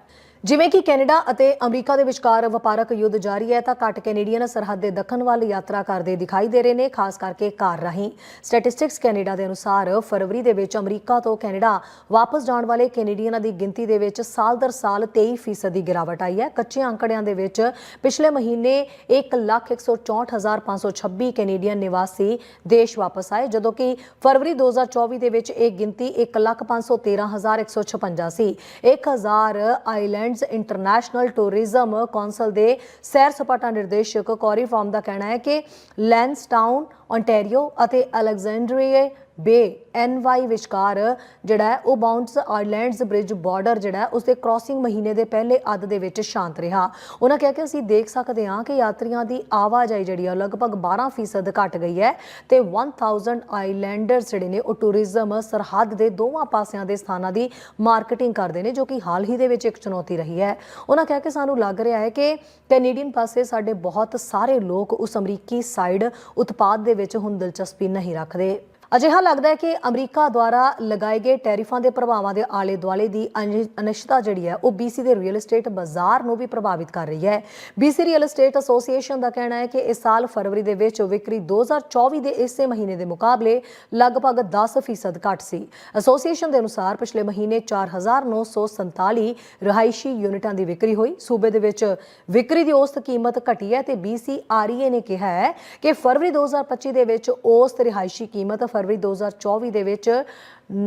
ਜਿਵੇਂ ਕਿ ਕੈਨੇਡਾ ਅਤੇ ਅਮਰੀਕਾ ਦੇ ਵਿਚਕਾਰ ਵਪਾਰਕ ਯੁੱਧ ਜਾਰੀ ਹੈ ਤਾਂ ਘੱਟ ਕੈਨੇਡੀਅਨ ਸਰਹੱਦ ਦੇ ਦੱਖਣ ਵੱਲ ਯਾਤਰਾ ਕਰਦੇ ਦਿਖਾਈ ਦੇ ਰਹੇ ਨੇ ਖਾਸ ਕਰਕੇ ਕਾਰ ਰਾਹੀਂ। ਸਟੈਟਿਸਟਿਕਸ ਕੈਨੇਡਾ ਦੇ ਅਨੁਸਾਰ ਫਰਵਰੀ ਦੇ ਵਿੱਚ ਅਮਰੀਕਾ ਤੋਂ ਕੈਨੇਡਾ ਵਾਪਸ ਜਾਣ ਵਾਲੇ ਕੈਨੇਡੀਅਨਾਂ ਦੀ ਗਿਣਤੀ ਦੇ ਵਿੱਚ ਸਾਲ ਦਰ ਸਾਲ 23% ਦੀ ਗਿਰਾਵਟ ਆਈ ਹੈ। ਕੱਚੇ ਅੰਕੜਿਆਂ ਦੇ ਵਿੱਚ ਪਿਛਲੇ ਮਹੀਨੇ 1,164,526 ਕੈਨੇਡੀਅਨ ਨਿਵਾਸੀ ਦੇਸ਼ ਵਾਪਸ ਆਏ ਜਦੋਂ ਕਿ ਫਰਵਰੀ 2024 ਦੇ ਵਿੱਚ ਇਹ ਗਿਣਤੀ 1,513,156 ਸੀ 1000 ਆਈਲੈਂਡਸ ਇੰਟਰਨੈਸ਼ਨਲ ਟੂਰਿਜ਼ਮ ਕੌਂਸਲ ਦੇ ਸੈਰ ਸਪਾਟਾ ਨਿਰਦੇਸ਼ਕ ਕੋਰੀ ਫਾਰਮ ਦਾ ਕਹਿਣਾ ਹੈ ਕਿ ਲੈਂਸਟਾਊਨ ontario ਅਤੇ ਅਲੈਗਜ਼ੈਂਡਰੀਆ ਬੇ ਐਨਵਾਈ ਵਿਚਕਾਰ ਜਿਹੜਾ ਹੈ, ਉਹ ਬਾਉਂਡਸ ਆਈਲੈਂਡਸ ਬ੍ਰਿਜ ਬਾਰਡਰ ਜਿਹੜਾ ਹੈ ਉਸ ਦੇ ਕ੍ਰਾਸਿੰਗ ਮਹੀਨੇ ਦੇ ਪਹਿਲੇ ਅੱਧ ਦੇ ਵਿੱਚ ਸ਼ਾਂਤ ਰਿਹਾ। ਉਹਨਾਂ ਕਿਹਾ ਕਿ ਅਸੀਂ ਦੇਖ ਸਕਦੇ ਹਾਂ ਕਿ ਯਾਤਰੀਆਂ ਦੀ ਆਵਾਜਾਈ ਜਿਹੜੀ ਹੈ ਲਗਭਗ 12% ਘਟ ਗਈ ਹੈ ਤੇ 1000 ਆਈਲੈਂਡਰਸ ਜਿਹੜੇ ਨੇ, ਉਹ ਟੂਰਿਜ਼ਮ ਸਰਹੱਦ ਦੇ ਦੋਵਾਂ ਪਾਸਿਆਂ ਦੇ ਸਥਾਨਾਂ ਦੀ ਮਾਰਕੀਟਿੰਗ ਕਰਦੇ ਨੇ, ਜੋ ਕਿ ਹਾਲ ਹੀ ਦੇ ਵਿੱਚ ਇੱਕ ਚੁਣੌਤੀ ਰਹੀ ਹੈ। ਉਹਨਾਂ ਕਿਹਾ ਕਿ ਸਾਨੂੰ ਲੱਗ ਰਿਹਾ ਹੈ ਕਿ ਕੈਨੇਡੀਅਨ ਪਾਸੇ ਸਾਡੇ ਬਹੁਤ ਸਾਰੇ ਲੋਕ ਉਸ ਅਮਰੀਕੀ ਸਾਈਡ ਉਤਪਾਦ ਦੇ ਵਿੱਚ ਹੁਣ ਦਿਲਚਸਪੀ ਨਹੀਂ ਰੱਖਦੇ। ਅਜਿਹਾ ਲੱਗਦਾ ਹੈ ਕਿ ਅਮਰੀਕਾ ਦੁਆਰਾ ਲਗਾਏ ਗਏ ਟੈਰਿਫਾਂ ਦੇ ਪ੍ਰਭਾਵਾਂ ਦੇ ਆਲੇ ਦੁਆਲੇ ਦੀ ਅਨਿ- ਅਨਿਸ਼ਚਿਤਤਾ ਜਿਹੜੀ ਹੈ, ਉਹ BC ਦੇ ਰੀਅਲ ਏਸਟੇਟ ਬਾਜ਼ਾਰ ਨੂੰ ਵੀ ਪ੍ਰਭਾਵਿਤ ਕਰ ਰਹੀ ਹੈ। BC ਰੀਅਲ ਏਸਟੇਟ ਐਸੋਸੀਏਸ਼ਨ ਦਾ ਕਹਿਣਾ ਹੈ ਕਿ ਇਸ ਸਾਲ ਫਰਵਰੀ ਦੇ ਵਿੱਚ ਵਿਕਰੀ 2024 ਦੇ ਇਸੇ ਮਹੀਨੇ ਦੇ ਮੁਕਾਬਲੇ ਲਗਭਗ 10% ਘੱਟ ਸੀ। ਐਸੋਸੀਏਸ਼ਨ ਦੇ ਅਨੁਸਾਰ ਪਿਛਲੇ ਮਹੀਨੇ 4947 ਰਿਹਾਇਸ਼ੀ ਯੂਨਿਟਾਂ ਦੀ ਵਿਕਰੀ ਹੋਈ। ਸੂਬੇ ਦੇ ਵਿੱਚ ਵਿਕਰੀ ਦੀ ਔਸਤ ਕੀਮਤ ਘਟੀ ਹੈ ਤੇ BCREA ਨੇ ਕਿਹਾ ਹੈ ਕਿ ਫਰਵਰੀ 2025 ਦੇ ਵਿੱਚ ਔਸਤ ਰਿਹਾਇਸ਼ੀ ਕੀਮਤ ਫਰਵਰੀ 2024 ਦੇ ਵਿੱਚ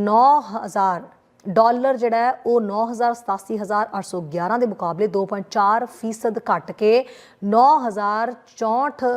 9000 ਡਾਲਰ ਜਿਹੜਾ ਹੈ, ਉਹ 987811 ਦੇ ਮੁਕਾਬਲੇ 2.4 ਫੀਸਦ ਘਟ ਕੇ 9064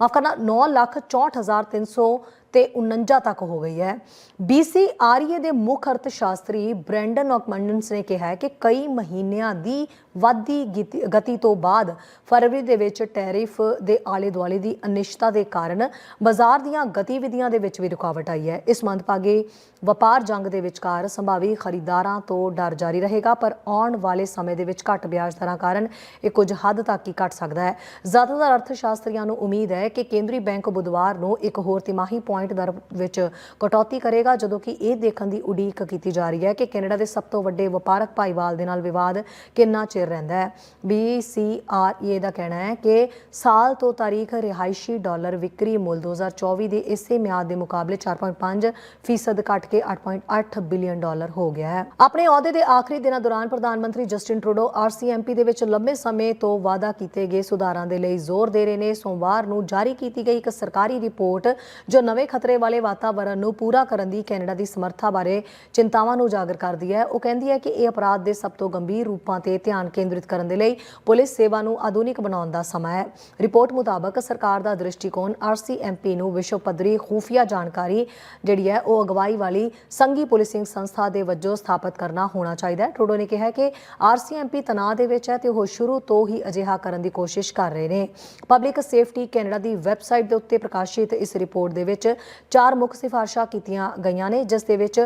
ਮਾਫ ਕਰਨਾ 964300 ਤੇ 49 ਤੱਕ ਹੋ ਗਈ ਹੈ। BCREA ਦੇ ਮੁੱਖ ਅਰਥ ਸ਼ਾਸਤਰੀ ਬ੍ਰੈਂਡਨ ਔਕਮੰਡਨਸ ਨੇ ਕਿਹਾ ਹੈ ਕਿ ਕਈ ਮਹੀਨਿਆਂ ਦੀ ਵਾਧੀ ਗਤੀ- ਗਤੀ ਤੋਂ ਬਾਅਦ ਫਰਵਰੀ ਦੇ ਵਿੱਚ ਟੈਰਿਫ ਦੇ ਆਲੇ ਦੁਆਲੇ ਦੀ ਅਨਿਸ਼ਚਿਤਤਾ ਦੇ ਕਾਰਨ ਬਾਜ਼ਾਰ ਦੀਆਂ ਗਤੀਵਿਧੀਆਂ ਦੇ ਵਿੱਚ ਵੀ ਰੁਕਾਵਟ ਆਈ ਹੈ। ਇਸ ਮੰਦਭਾਗੇ ਵਪਾਰ ਜੰਗ ਦੇ ਵਿਚਕਾਰ ਸੰਭਾਵੀ ਖਰੀਦਾਰਾਂ ਤੋਂ ਡਰ ਜਾਰੀ ਰਹੇਗਾ, ਪਰ ਆਉਣ ਵਾਲੇ ਸਮੇਂ ਦੇ ਵਿੱਚ ਘੱਟ ਵਿਆਜ ਦਰਾਂ ਕਾਰਨ ਇਹ ਕੁਝ ਹੱਦ ਤੱਕ ਹੀ ਘਟ ਸਕਦਾ ਹੈ। ਜ਼ਿਆਦਾਤਰ ਅਰਥ ਸ਼ਾਸਤਰੀਆਂ ਨੂੰ ਉਮੀਦ ਹੈ ਕਿ ਕੇਂਦਰੀ ਬੈਂਕ ਬੁੱਧਵਾਰ ਨੂੰ ਇੱਕ ਹੋਰ ਤਿਮਾਹੀ ਪੁਆਇੰਟ ਦਰ ਵਿੱਚ ਕਟੌਤੀ ਕਰੇਗਾ, ਜਦੋਂ ਕਿ ਇਹ ਦੇਖਣ ਦੀ ਉਡੀਕ ਕੀਤੀ ਜਾ ਰਹੀ ਹੈ ਕਿ ਕੈਨੇਡਾ ਦੇ ਸਭ ਤੋਂ ਵੱਡੇ ਵਪਾਰਕ ਭਾਈਵਾਲ ਦੇ ਨਾਲ ਵਿਵਾਦ ਕਿੰਨਾ ਚਿਰ ਰਹਿੰਦਾ ਹੈ। BCREA ਦਾ ਕਹਿਣਾ ਹੈ ਕਿ ਸਾਲ ਤੋਂ ਤਾਰੀਖ ਰਿਹਾਇਸ਼ੀ ਡਾਲਰ ਵਿਕਰੀ ਮੁੱਲ 2024 ਦੇ ਇਸੇ ਮਿਆਦ ਦੇ ਮੁਕਾਬਲੇ 4.5 ਫੀਸਦ ਘਟ ਕੇ 8.8 ਬਿਲੀਅਨ ਡਾਲਰ ਹੋ ਗਿਆ ਹੈ। ਆਪਣੇ ਅਹੁਦੇ ਦੇ ਆਖਰੀ ਦਿਨਾਂ ਦੌਰਾਨ ਪ੍ਰਧਾਨ ਮੰਤਰੀ ਜਸਟਿਨ ਟਰੂਡੋ RCMP ਦੇ ਵਿੱਚ ਲੰਬੇ ਸਮੇਂ ਤੋਂ ਵਾਅਦਾ ਕੀਤੇ ਗਏ ਸੁਧਾਰਾਂ ਦੇ ਲਈ ਜ਼ੋਰ ਦੇ ਰਹੇ ਨੇ। ਸੋਮਵਾਰ ਨੂੰ ਜਾਰੀ ਕੀਤੀ ਗਈ ਇੱਕ ਸਰਕਾਰੀ ਰਿਪੋਰਟ ਜੋ ਨਵੇਂ ਖਤਰੇ ਵਾਲੇ ਵਾਤਾਵਰਣ ਨੂੰ ਪੂਰਾ ਕਰਨ ਦੀ ਕੈਨੇਡਾ ਦੀ ਸਮਰੱਥਾ ਬਾਰੇ ਚਿੰਤਾਵਾਂ ਨੂੰ ਉਜਾਗਰ ਕਰਦੀ ਹੈ। ਉਹ ਕਹਿੰਦੀ ਹੈ ਕਿ ਇਹ ਅਪਰਾਧ ਦੇ ਸਭ ਤੋਂ ਗੰਭੀਰ ਰੂਪਾਂ ਤੇ ਧਿਆਨ ਕੇਂਦਰਿਤ ਕਰਨ ਦੇ ਲਈ ਪੁਲਿਸ ਸੇਵਾ ਨੂੰ ਆਧੁਨਿਕ ਬਣਾਉਣ ਦਾ ਸਮਾਂ ਹੈ। ਰਿਪੋਰਟ ਮੁਤਾਬਕ ਸਰਕਾਰ ਦਾ ਦ੍ਰਿਸ਼ਟੀਕੋਣ RCMP ਨੂੰ ਵਿਸ਼ਵ ਪੱਧਰੀ ਖੂਫੀਆ ਜਾਣਕਾਰੀ ਜਿਹੜੀ ਹੈ ਉਹ ਅਗਵਾਈ ਵਾਲੀ ਸੰਘੀ ਪੁਲਿਸਿੰਗ ਸੰਸਥਾ ਦੇ ਵਜੋਂ ਸਥਾਪਿਤ ਕਰਨਾ ਹੋਣਾ ਚਾਹੀਦਾ ਹੈ। ਟਰੂਡੋ ਨੇ ਕਿਹਾ ਕਿ RCMP ਤਣਾਅ ਦੇ ਵਿੱਚ ਹੈ ਤੇ ਉਹ ਸ਼ੁਰੂ ਤੋਂ ਹੀ ਅਜਿਹਾ ਕਰਨ ਦੀ ਕੋਸ਼ਿਸ਼ ਕਰ ਰਹੇ ਨੇ। ਪਬਲਿਕ ਸੇਫਟੀ ਕੈਨੇਡਾ ਦੀ ਵੈਬਸਾਈਟ ਦੇ ਉੱਤੇ ਪ੍ਰਕਾਸ਼ਿਤ ਇਸ ਰਿਪੋਰਟ ਦੇ ਵਿੱਚ ਚਾਰ ਮੁੱਖ ਸਿਫਾਰਸ਼ਾਂ ਕੀਤੀਆਂ ਗਈਆਂ ਨੇ, ਜਿਸ ਦੇ ਵਿੱਚ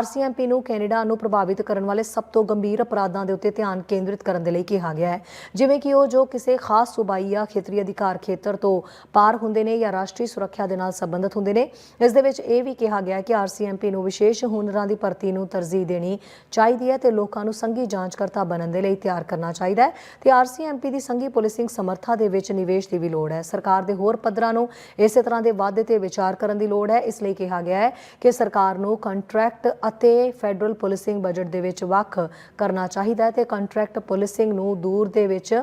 RCMP ਨੂੰ ਕੈਨੇਡਾ ਨੂੰ ਪ੍ਰਭਾਵਿਤ ਕਰਨ ਵਾਲੇ ਸਭ ਤੋਂ ਗੰਭੀਰ ਅਪਰਾਧਾਂ ਦੇ ਉੱਤੇ ਧਿਆਨ ਕੇਂਦਰਿਤ ਕਰਨ ਦੇ ਲਈ ਕਿਹਾ ਗਿਆ ਹੈ। ਜਿਵੇਂ ਕਿ ਉਹ ਜੋ ਕਿਸੇ ਖਾਸ ਸੂਬਾਈ ਜਾਂ ਖੇਤਰੀ ਅਧਿਕਾਰ ਖੇਤਰ ਤੋਂ ਪਾਰ ਹੁੰਦੇ ਨੇ ਜਾਂ ਰਾਸ਼ਟਰੀ ਸੁਰੱਖਿਆ ਦੇ ਨਾਲ ਸੰਬੰਧਿਤ ਹੁੰਦੇ ਨੇ, ਇਸ ਦੇ ਵਿੱਚ ਇਹ ਵੀ ਕਿਹਾ ਗਿਆ ਹੈ ਕਿ RCMP ਨੂੰ ਵਿਸ਼ੇਸ਼ ਹੁਨਰਾਂ ਦੀ ਭਰਤੀ ਨੂੰ ਤਰਜੀਹ ਦੇਣੀ ਚਾਹੀਦੀ ਹੈ ਤੇ ਲੋਕਾਂ ਨੂੰ ਸੰਘੀ ਜਾਂਚਕਰਤਾ ਬਣਨ ਦੇ ਲਈ ਤਿਆਰ ਕਰਨਾ ਚਾਹੀਦਾ ਹੈ। ਤੇ RCMP ਦੀ ਸੰਘੀ ਪੁਲਿਸਿੰਗ ਸਮਰੱਥਾ ਦੇ ਵਿੱਚ ਨਿਵੇਸ਼ ਦੀ ਵੀ ਲੋੜ ਹੈ। ਸਰਕਾਰ ਦੇ ਹੋਰ ਪੱਧਰਾਂ ਨੂੰ ਇਸੇ ਤਰ੍ਹਾਂ ਦੇ ਵਾਅਦੇ ਤੇ ਵਿਚਾਰ ਕਰਨ ਦੀ ਲੋੜ ਹੈ। ਇਸ ਲਈ ਕਿਹਾ ਗਿਆ ਹੈ ਕਿ ਸਰਕਾਰ ਨੂੰ ਕੰਟਰੈਕਟ ਅਤੇ ਫੈਡਰਲ ਪੁਲਿਸਿੰਗ ਬਜਟ ਦੇ ਵਿੱਚ ਵੱਖ ਕਰਨਾ ਚਾਹੀਦਾ ਹੈ ਤੇ ਕੰਟਰੈਕਟ ਪੁਲਿਸਿੰਗ ਨੂੰ ਦੂਰ ਦੇ ਵਿੱਚ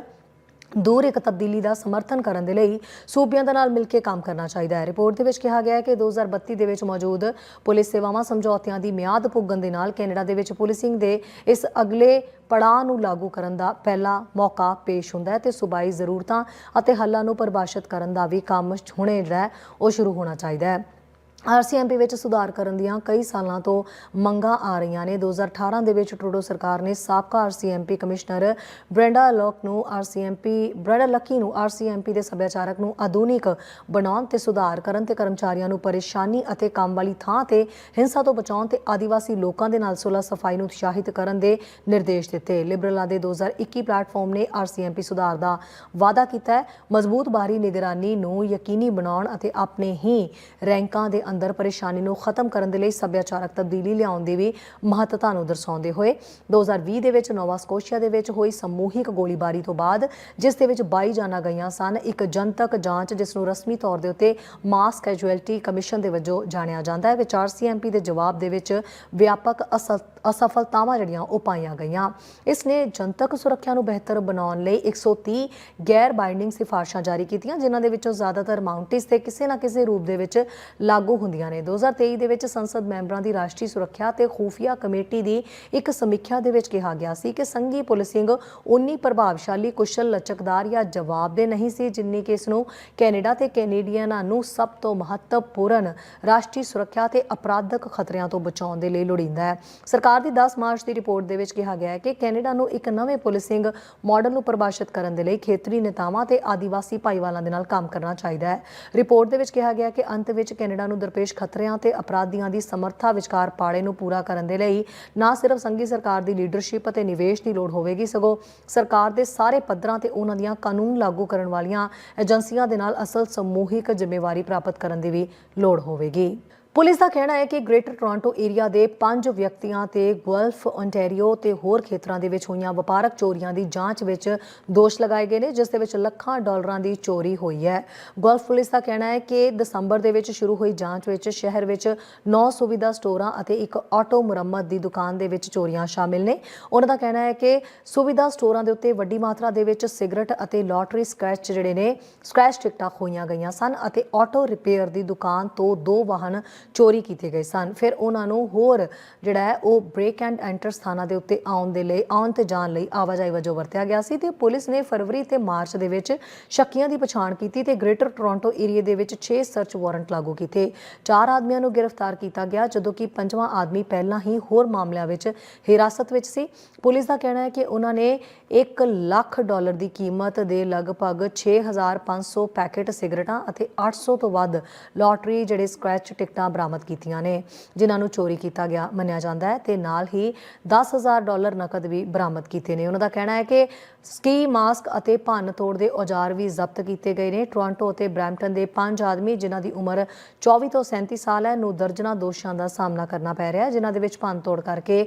ਦੂਰ ਇੱਕ ਤਬਦੀਲੀ ਦਾ ਸਮਰਥਨ ਕਰਨ ਦੇ ਲਈ ਸੂਬਿਆਂ ਦੇ ਨਾਲ ਮਿਲ ਕੇ ਕੰਮ ਕਰਨਾ ਚਾਹੀਦਾ ਹੈ। ਰਿਪੋਰਟ ਦੇ ਵਿੱਚ ਕਿਹਾ ਗਿਆ ਹੈ ਕਿ 2032 ਦੇ ਵਿੱਚ ਮੌਜੂਦ ਪੁਲਿਸ ਸੇਵਾਵਾਂ ਸਮਝੌਤਿਆਂ ਦੀ ਮਿਆਦ ਪੁੱਗਣ ਦੇ ਨਾਲ ਕੈਨੇਡਾ ਦੇ ਵਿੱਚ ਪੁਲਿਸਿੰਗ ਦੇ ਇਸ ਅਗਲੇ ਪੜਾਅ ਨੂੰ ਲਾਗੂ ਕਰਨ ਦਾ ਪਹਿਲਾ ਮੌਕਾ ਪੇਸ਼ ਹੁੰਦਾ ਹੈ ਤੇ ਸੂਬਾਈ ਜ਼ਰੂਰਤਾਂ ਅਤੇ ਹੱਲਾਂ ਨੂੰ ਪਰਿਭਾਸ਼ਿਤ ਕਰਨ ਦਾ ਵੀ ਕੰਮ ਹੁਣੇ ਜਿਹੜਾ ਹੈ ਉਹ ਸ਼ੁਰੂ ਹੋਣਾ ਚਾਹੀਦਾ ਹੈ। ਆਰਸੀਐਮਪੀ ਵਿੱਚ ਸੁਧਾਰ ਕਰਨ ਦੀਆਂ ਕਈ ਸਾਲਾਂ ਤੋਂ ਮੰਗਾਂ ਆ ਰਹੀਆਂ ਨੇ। 2018 ਦੇ ਵਿੱਚ ਟਰੂਡੋ ਸਰਕਾਰ ਨੇ ਸਾਬਕਾ ਆਰਸੀਐਮਪੀ ਕਮਿਸ਼ਨਰ ਬ੍ਰੈਂਡਾ ਲੋਕ ਨੂੰ ਆਰਸੀਐਮਪੀ, ਬ੍ਰੈਂਡਾ ਲੱਕੀ ਨੂੰ ਆਰਸੀਐਮਪੀ ਦੇ ਸੱਭਿਆਚਾਰਕ ਨੂੰ ਆਧੁਨਿਕ ਬਣਾਉਣ ਤੇ ਸੁਧਾਰ ਕਰਨ ਤੇ ਕਰਮਚਾਰੀਆਂ ਨੂੰ ਪਰੇਸ਼ਾਨੀ ਅਤੇ ਕੰਮ ਵਾਲੀ ਥਾਂ ਤੇ ਹਿੰਸਾ ਤੋਂ ਬਚਾਉਣ ਤੇ ਆਦੀਵਾਸੀ ਲੋਕਾਂ ਦੇ ਨਾਲ ਸੁਲਹ ਸਫ਼ਾਈ ਨੂੰ ਉਤਸ਼ਾਹਿਤ ਕਰਨ ਦੇ ਨਿਰਦੇਸ਼ ਦਿੱਤੇ। ਲਿਬਰਲਾਂ ਦੇ 2021 ਪਲੇਟਫਾਰਮ ਨੇ ਆਰਸੀਐਮਪੀ ਸੁਧਾਰ ਦਾ ਵਾਅਦਾ ਕੀਤਾ ਹੈ। ਮਜ਼ਬੂਤ ਬਾਹਰੀ ਨਿਗਰਾਨੀ ਨੂੰ ਯਕੀਨੀ ਬਣਾਉਣ ਅਤੇ ਆਪਣੇ ਹੀ ਰੈਂਕਾਂ ਦੇ ਅੰਦਰ ਪਰੇਸ਼ਾਨੀ ਨੂੰ ਖਤਮ ਕਰਨ ਦੇ ਲਈ ਸੱਭਿਆਚਾਰਕ ਤਬਦੀਲੀ ਲਿਆਉਣ ਦੀ ਵੀ ਮਹੱਤਤਾ ਨੂੰ ਦਰਸਾਉਂਦੇ ਹੋਏ 2020 ਦੇ ਵਿੱਚ ਨੋਵਾ ਸਕੋਸ਼ੀਆ ਦੇ ਵਿੱਚ ਹੋਈ ਸਮੂਹਿਕ ਗੋਲੀਬਾਰੀ ਤੋਂ ਬਾਅਦ, ਜਿਸ ਦੇ ਵਿੱਚ 22 ਜਾਨਾਂ ਗਈਆਂ ਸਨ, ਇੱਕ ਜਨਤਕ ਜਾਂਚ ਜਿਸ ਨੂੰ ਰਸਮੀ ਤੌਰ ਦੇ ਉੱਤੇ ਮਾਸ ਕੈਜੁਅਲਟੀ ਕਮਿਸ਼ਨ ਦੇ ਵਜੋਂ ਜਾਣਿਆ ਜਾਂਦਾ ਹੈ, ਵਿੱਚ ਆਰਸੀਐਮਪੀ ਦੇ ਜਵਾਬ ਦੇ ਵਿੱਚ ਵਿਆਪਕ ਅਸਲ, ਅਸਫਲਤਾਵਾਂ ਜਿਹੜੀਆਂ ਉਹ ਪਾਈਆਂ ਗਈਆਂ। ਇਸ ਨੇ ਜਨਤਕ ਸੁਰੱਖਿਆ ਨੂੰ ਬਿਹਤਰ ਬਣਾਉਣ ਲਈ 130 ਗੈਰ ਬਾਈਂਡਿੰਗ ਸਿਫਾਰਸ਼ਾਂ ਜਾਰੀ ਕੀਤੀਆਂ, ਜਿਨ੍ਹਾਂ ਦੇ ਵਿੱਚੋਂ ਜ਼ਿਆਦਾਤਰ ਮਾਉਂਟਿਸ ਤੇ ਕਿਸੇ ਨਾ ਕਿਸੇ ਰੂਪ ਦੇ ਵਿੱਚ ਲਾਗੂ ਹੁੰਦੀਆਂ ਨੇ। 2023 ਦੇ ਵਿੱਚ ਸੰਸਦ ਮੈਂਬਰਾਂ ਦੀ ਰਾਸ਼ਟਰੀ ਸੁਰੱਖਿਆ ਤੇ ਖੂਫੀਆ ਕਮੇਟੀ ਦੀ ਇੱਕ ਸਮੀਖਿਆ ਦੇ ਵਿੱਚ ਕਿਹਾ ਗਿਆ ਸੀ ਕਿ ਸੰਘੀ ਪੁਲਿਸਿੰਗ ਉਨੀ ਪ੍ਰਭਾਵਸ਼ਾਲੀ, ਕੁਸ਼ਲ, ਲਚਕਦਾਰ ਜਾਂ ਜਵਾਬਦੇ ਨਹੀਂ ਸੀ, ਜਿੰਨੀ ਕਿ ਇਸ ਨੂੰ ਕੈਨੇਡਾ ਤੇ ਕੈਨੇਡੀਅਨਾਂ ਨੂੰ ਸਭ ਤੋਂ ਮਹੱਤਵਪੂਰਨ ਰਾਸ਼ਟਰੀ ਸੁਰੱਖਿਆ ਤੇ ਅਪਰਾਧਕ ਖਤਰਿਆਂ ਤੋਂ ਬਚਾਉਣ ਦੇ ਲਈ ਲੋੜੀਂਦਾ ਹੈ। ਸਰਕਾਰ ਦੀ 10 ਮਾਰਚ ਦੀ ਰਿਪੋਰਟ ਦੇ ਵਿੱਚ ਕਿਹਾ ਗਿਆ ਹੈ ਕਿ ਕੈਨੇਡਾ ਨੂੰ ਇੱਕ ਨਵੇਂ ਪੁਲਿਸਿੰਗ ਮਾਡਲ ਨੂੰ ਪਰਿਭਾਸ਼ਿਤ ਕਰਨ ਦੇ ਲਈ ਖੇਤਰੀ ਨੇਤਾਵਾਂ ਤੇ ਆਦੀਵਾਸੀ ਭਾਈਵਾਲਾਂ ਦੇ ਨਾਲ ਕੰਮ ਕਰਨਾ ਚਾਹੀਦਾ ਹੈ। ਰਿਪੋਰਟ ਦੇ ਵਿੱਚ ਕਿਹਾ ਗਿਆ ਕਿ ਅੰਤ ਵਿੱਚ ਕੈਨੇਡਾ ਨੂੰ ਦਰਪੇਸ਼ ਖਤਰਿਆਂ ਤੇ ਅਪਰਾਧੀਆਂ ਦੀ ਸਮਰੱਥਾ ਵਿਚਕਾਰ ਪਾੜੇ ਨੂੰ ਪੂਰਾ ਕਰਨ ਦੇ ਲਈ ਨਾ ਸਿਰਫ ਸੰਘੀ ਸਰਕਾਰ ਦੀ ਲੀਡਰਸ਼ਿਪ ਅਤੇ ਨਿਵੇਸ਼ ਦੀ ਲੋੜ ਹੋਵੇਗੀ, ਸਗੋਂ ਸਰਕਾਰ ਦੇ ਸਾਰੇ ਪੱਧਰਾਂ ਤੇ ਉਹਨਾਂ ਦੀਆਂ ਕਾਨੂੰਨ ਲਾਗੂ ਕਰਨ ਵਾਲੀਆਂ ਏਜੰਸੀਆਂ ਦੇ ਨਾਲ ਅਸਲ ਸਮੂਹਿਕ ਜ਼ਿੰਮੇਵਾਰੀ ਪ੍ਰਾਪਤ ਕਰਨ ਦੀ ਵੀ ਲੋੜ ਹੋਵੇਗੀ। ਪੁਲਿਸ ਦਾ ਕਹਿਣਾ ਹੈ ਕਿ ਗ੍ਰੇਟਰ ਟੋਰਾਂਟੋ ਏਰੀਆ ਦੇ ਪੰਜ ਵਿਅਕਤੀਆਂ ਤੇ ਗਲਫ ਓਨਟਾਰੀਓ ਤੇ ਹੋਰ ਖੇਤਰਾਂ ਦੇ ਵਿੱਚ ਹੋਈਆਂ ਵਪਾਰਕ ਚੋਰੀਆਂ ਦੀ ਜਾਂਚ ਵਿੱਚ ਦੋਸ਼ ਲਗਾਏ ਗਏ ਨੇ, ਜਿਸ ਦੇ ਵਿੱਚ ਲੱਖਾਂ ਡਾਲਰਾਂ ਦੀ ਚੋਰੀ ਹੋਈ ਹੈ। ਗਲਫ ਪੁਲਿਸ ਦਾ ਕਹਿਣਾ ਹੈ ਕਿ ਦਸੰਬਰ ਦੇ ਵਿੱਚ ਸ਼ੁਰੂ ਹੋਈ ਜਾਂਚ ਵਿੱਚ ਸ਼ਹਿਰ ਵਿੱਚ 9 ਸੁਵਿਧਾ ਸਟੋਰਾਂ ਅਤੇ ਇੱਕ ਆਟੋ ਮੁਰੰਮਤ ਦੀ ਦੁਕਾਨ ਦੇ ਵਿੱਚ ਚੋਰੀਆਂ ਸ਼ਾਮਿਲ ਨੇ। ਉਹਨਾਂ ਦਾ ਕਹਿਣਾ ਹੈ ਕਿ ਸੁਵਿਧਾ ਸਟੋਰਾਂ ਦੇ ਉੱਤੇ ਵੱਡੀ ਮਾਤਰਾ ਦੇ ਵਿੱਚ ਸਿਗਰਟ ਅਤੇ ਲਾਟਰੀ ਸਕ੍ਰੈਚ ਜਿਹੜੇ ਨੇ, ਸਕ੍ਰੈਚ ਟਿਕਟਾਂ ਖੋਈਆਂ ਗਈਆਂ ਸਨ ਅਤੇ ਆਟੋ ਰਿਪੇਅਰ ਦੀ ਦੁਕਾਨ ਤੋਂ ਦੋ ਵਾਹਨ ਚੋਰੀ ਕੀਤੇ ਗਏ ਸਨ। ਫਿਰ ਉਹਨਾਂ ਨੂੰ ਹੋਰ ਜਿਹੜਾ ਹੈ, ਉਹ ਬ੍ਰੇਕ ਐਂਡ ਐਂਟਰ ਸਥਾਨਾਂ ਦੇ ਉੱਤੇ ਆਉਣ ਦੇ ਲਈ, ਆਉਣ ਤੇ ਜਾਣ ਲਈ ਆਵਾਜਾਈ ਵਜੋਂ ਵਰਤਿਆ ਗਿਆ ਸੀ ਤੇ ਪੁਲਿਸ ਨੇ ਫਰਵਰੀ ਤੇ ਮਾਰਚ ਦੇ ਵਿੱਚ ਸ਼ੱਕੀਆਂ ਦੀ ਪਛਾਣ ਕੀਤੀ ਤੇ ਗ੍ਰੇਟਰ ਟੋਰਾਂਟੋ ਏਰੀਆ ਦੇ ਵਿੱਚ 6 ਸਰਚ ਵਾਰੰਟ ਲਾਗੂ ਕੀਤੇ। ਚਾਰ ਆਦਮੀਆਂ ਨੂੰ ਗ੍ਰਿਫਤਾਰ ਕੀਤਾ ਗਿਆ, ਜਦੋਂ ਕਿ ਪੰਜਵਾਂ ਆਦਮੀ ਪਹਿਲਾਂ ਹੀ ਹੋਰ ਮਾਮਲਿਆਂ ਵਿੱਚ ਹਿਰਾਸਤ ਵਿੱਚ ਸੀ। ਪੁਲਿਸ ਦਾ ਕਹਿਣਾ ਹੈ ਕਿ ਉਹਨਾਂ ਨੇ 1 ਲੱਖ ਡਾਲਰ ਦੀ ਕੀਮਤ ਦੇ ਲਗਭਗ 6500 ਪੈਕੇਟ ਸਿਗਰਟਾਂ ਅਤੇ 800 ਤੋਂ ਵੱਧ ਲਾਟਰੀ ਜਿਹੜੇ ਸਕ੍ਰੈਚ ਟਿਕਟਾਂ ਬਰਾਮਦ ਕੀਤੀਆਂ ਨੇ, ਜਿਨ੍ਹਾਂ ਨੂੰ ਚੋਰੀ ਕੀਤਾ ਗਿਆ, ਮੰਨਿਆ ਜਾਂਦਾ ਹੈ, ਤੇ ਨਾਲ ਹੀ 10000 ਡਾਲਰ ਨਕਦ ਵੀ ਬਰਾਮਦ ਕੀਤੇ ਨੇ। ਉਹਨਾਂ ਦਾ ਕਹਿਣਾ ਹੈ ਕਿ ਸਕੀ ਮਾਸਕ ਅਤੇ ਭੰਨ ਤੋੜ ਦੇ ਔਜ਼ਾਰ ਵੀ ਜ਼ਬਤ ਕੀਤੇ ਗਏ ਨੇ। ਟੋਰਾਂਟੋ ਅਤੇ ਬਰੈਂਪਟਨ ਦੇ ਪੰਜ ਆਦਮੀ, ਜਿਨ੍ਹਾਂ ਦੀ ਉਮਰ 24 ਤੋਂ 37 ਸਾਲ ਹੈ, ਨੂੰ ਦਰਜਨਾ ਦੋਸ਼ਾਂ ਦਾ ਸਾਹਮਣਾ ਕਰਨਾ ਪੈ ਰਿਹਾ ਹੈ, ਜਿਨ੍ਹਾਂ ਦੇ ਵਿੱਚ ਭੰਨ ਤੋੜ ਕਰਕੇ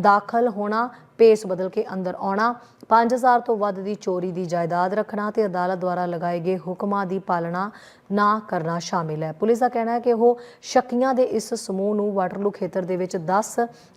ਦਾਖਲ ਹੋਣਾ ਪੇਸ ਬਦਲ ਕੇ ਅੰਦਰ ਆਉਣਾ 5000 ਤੋਂ ਵੱਧ ਦੀ ਚੋਰੀ ਦੀ ਜਾਇਦਾਦ ਰੱਖਣਾ ਤੇ ਅਦਾਲਤ ਦੁਆਰਾ ਲਗਾਏ ਗਏ ਹੁਕਮਾਂ ਦੀ ਪਾਲਣਾ ਨਾ ਕਰਨਾ ਸ਼ਾਮਿਲ ਹੈ। ਪੁਲਿਸ ਦਾ ਕਹਿਣਾ ਹੈ ਕਿ ਉਹ ਸ਼ੱਕੀਆਂ ਦੇ ਇਸ ਸਮੂਹ ਨੂੰ ਵਾਟਰਲੂ ਖੇਤਰ ਦੇ ਵਿੱਚ 10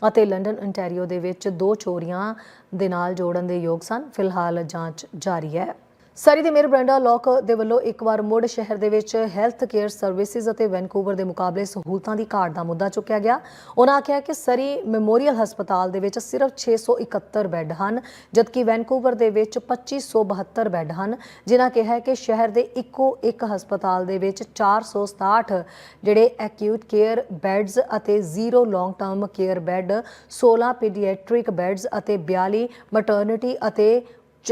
ਅਤੇ ਲੰਡਨ ontario ਦੇ ਵਿੱਚ ਦੋ ਚੋਰੀਆਂ ਦੇ ਨਾਲ ਜੋੜਨ ਦੇ ਯੋਗ ਸਨ। ਫਿਲਹਾਲ ਜਾਂਚ ਜਾਰੀ ਹੈ। ਸਰੀ ਦੇ ਮੇਰ ਬ੍ਰੈਂਡਾ ਲੋਕ ਦੇ ਵੱਲੋਂ ਇੱਕ ਵਾਰ ਮੁੜ ਸ਼ਹਿਰ ਦੇ ਵਿੱਚ ਹੈਲਥ ਕੇਅਰ ਸਰਵਿਸਿਜ਼ ਅਤੇ ਵੈਨਕੂਵਰ ਦੇ ਮੁਕਾਬਲੇ ਸਹੂਲਤਾਂ ਦੀ ਘਾਟ ਦਾ ਮੁੱਦਾ ਚੁੱਕਿਆ ਗਿਆ। ਉਹਨਾਂ ਆਖਿਆ ਕਿ ਸਰੀ ਮੈਮੋਰੀਅਲ ਹਸਪਤਾਲ ਦੇ ਵਿੱਚ ਸਿਰਫ 671 ਬੈੱਡ ਹਨ, ਜਦਕਿ ਵੈਨਕੂਵਰ ਦੇ ਵਿੱਚ 2572 ਬੈੱਡ ਹਨ, ਜਿਨ੍ਹਾਂ ਕਿਹਾ ਕਿ ਸ਼ਹਿਰ ਦੇ ਇੱਕੋ ਇੱਕ ਹਸਪਤਾਲ ਦੇ ਵਿੱਚ 467 ਜਿਹੜੇ ਐਕਿਊਟ ਕੇਅਰ ਬੈੱਡਸ ਅਤੇ zero long term care bed 16 paediatric beds ਅਤੇ 42 ਮਟਰਨਿਟੀ ਅਤੇ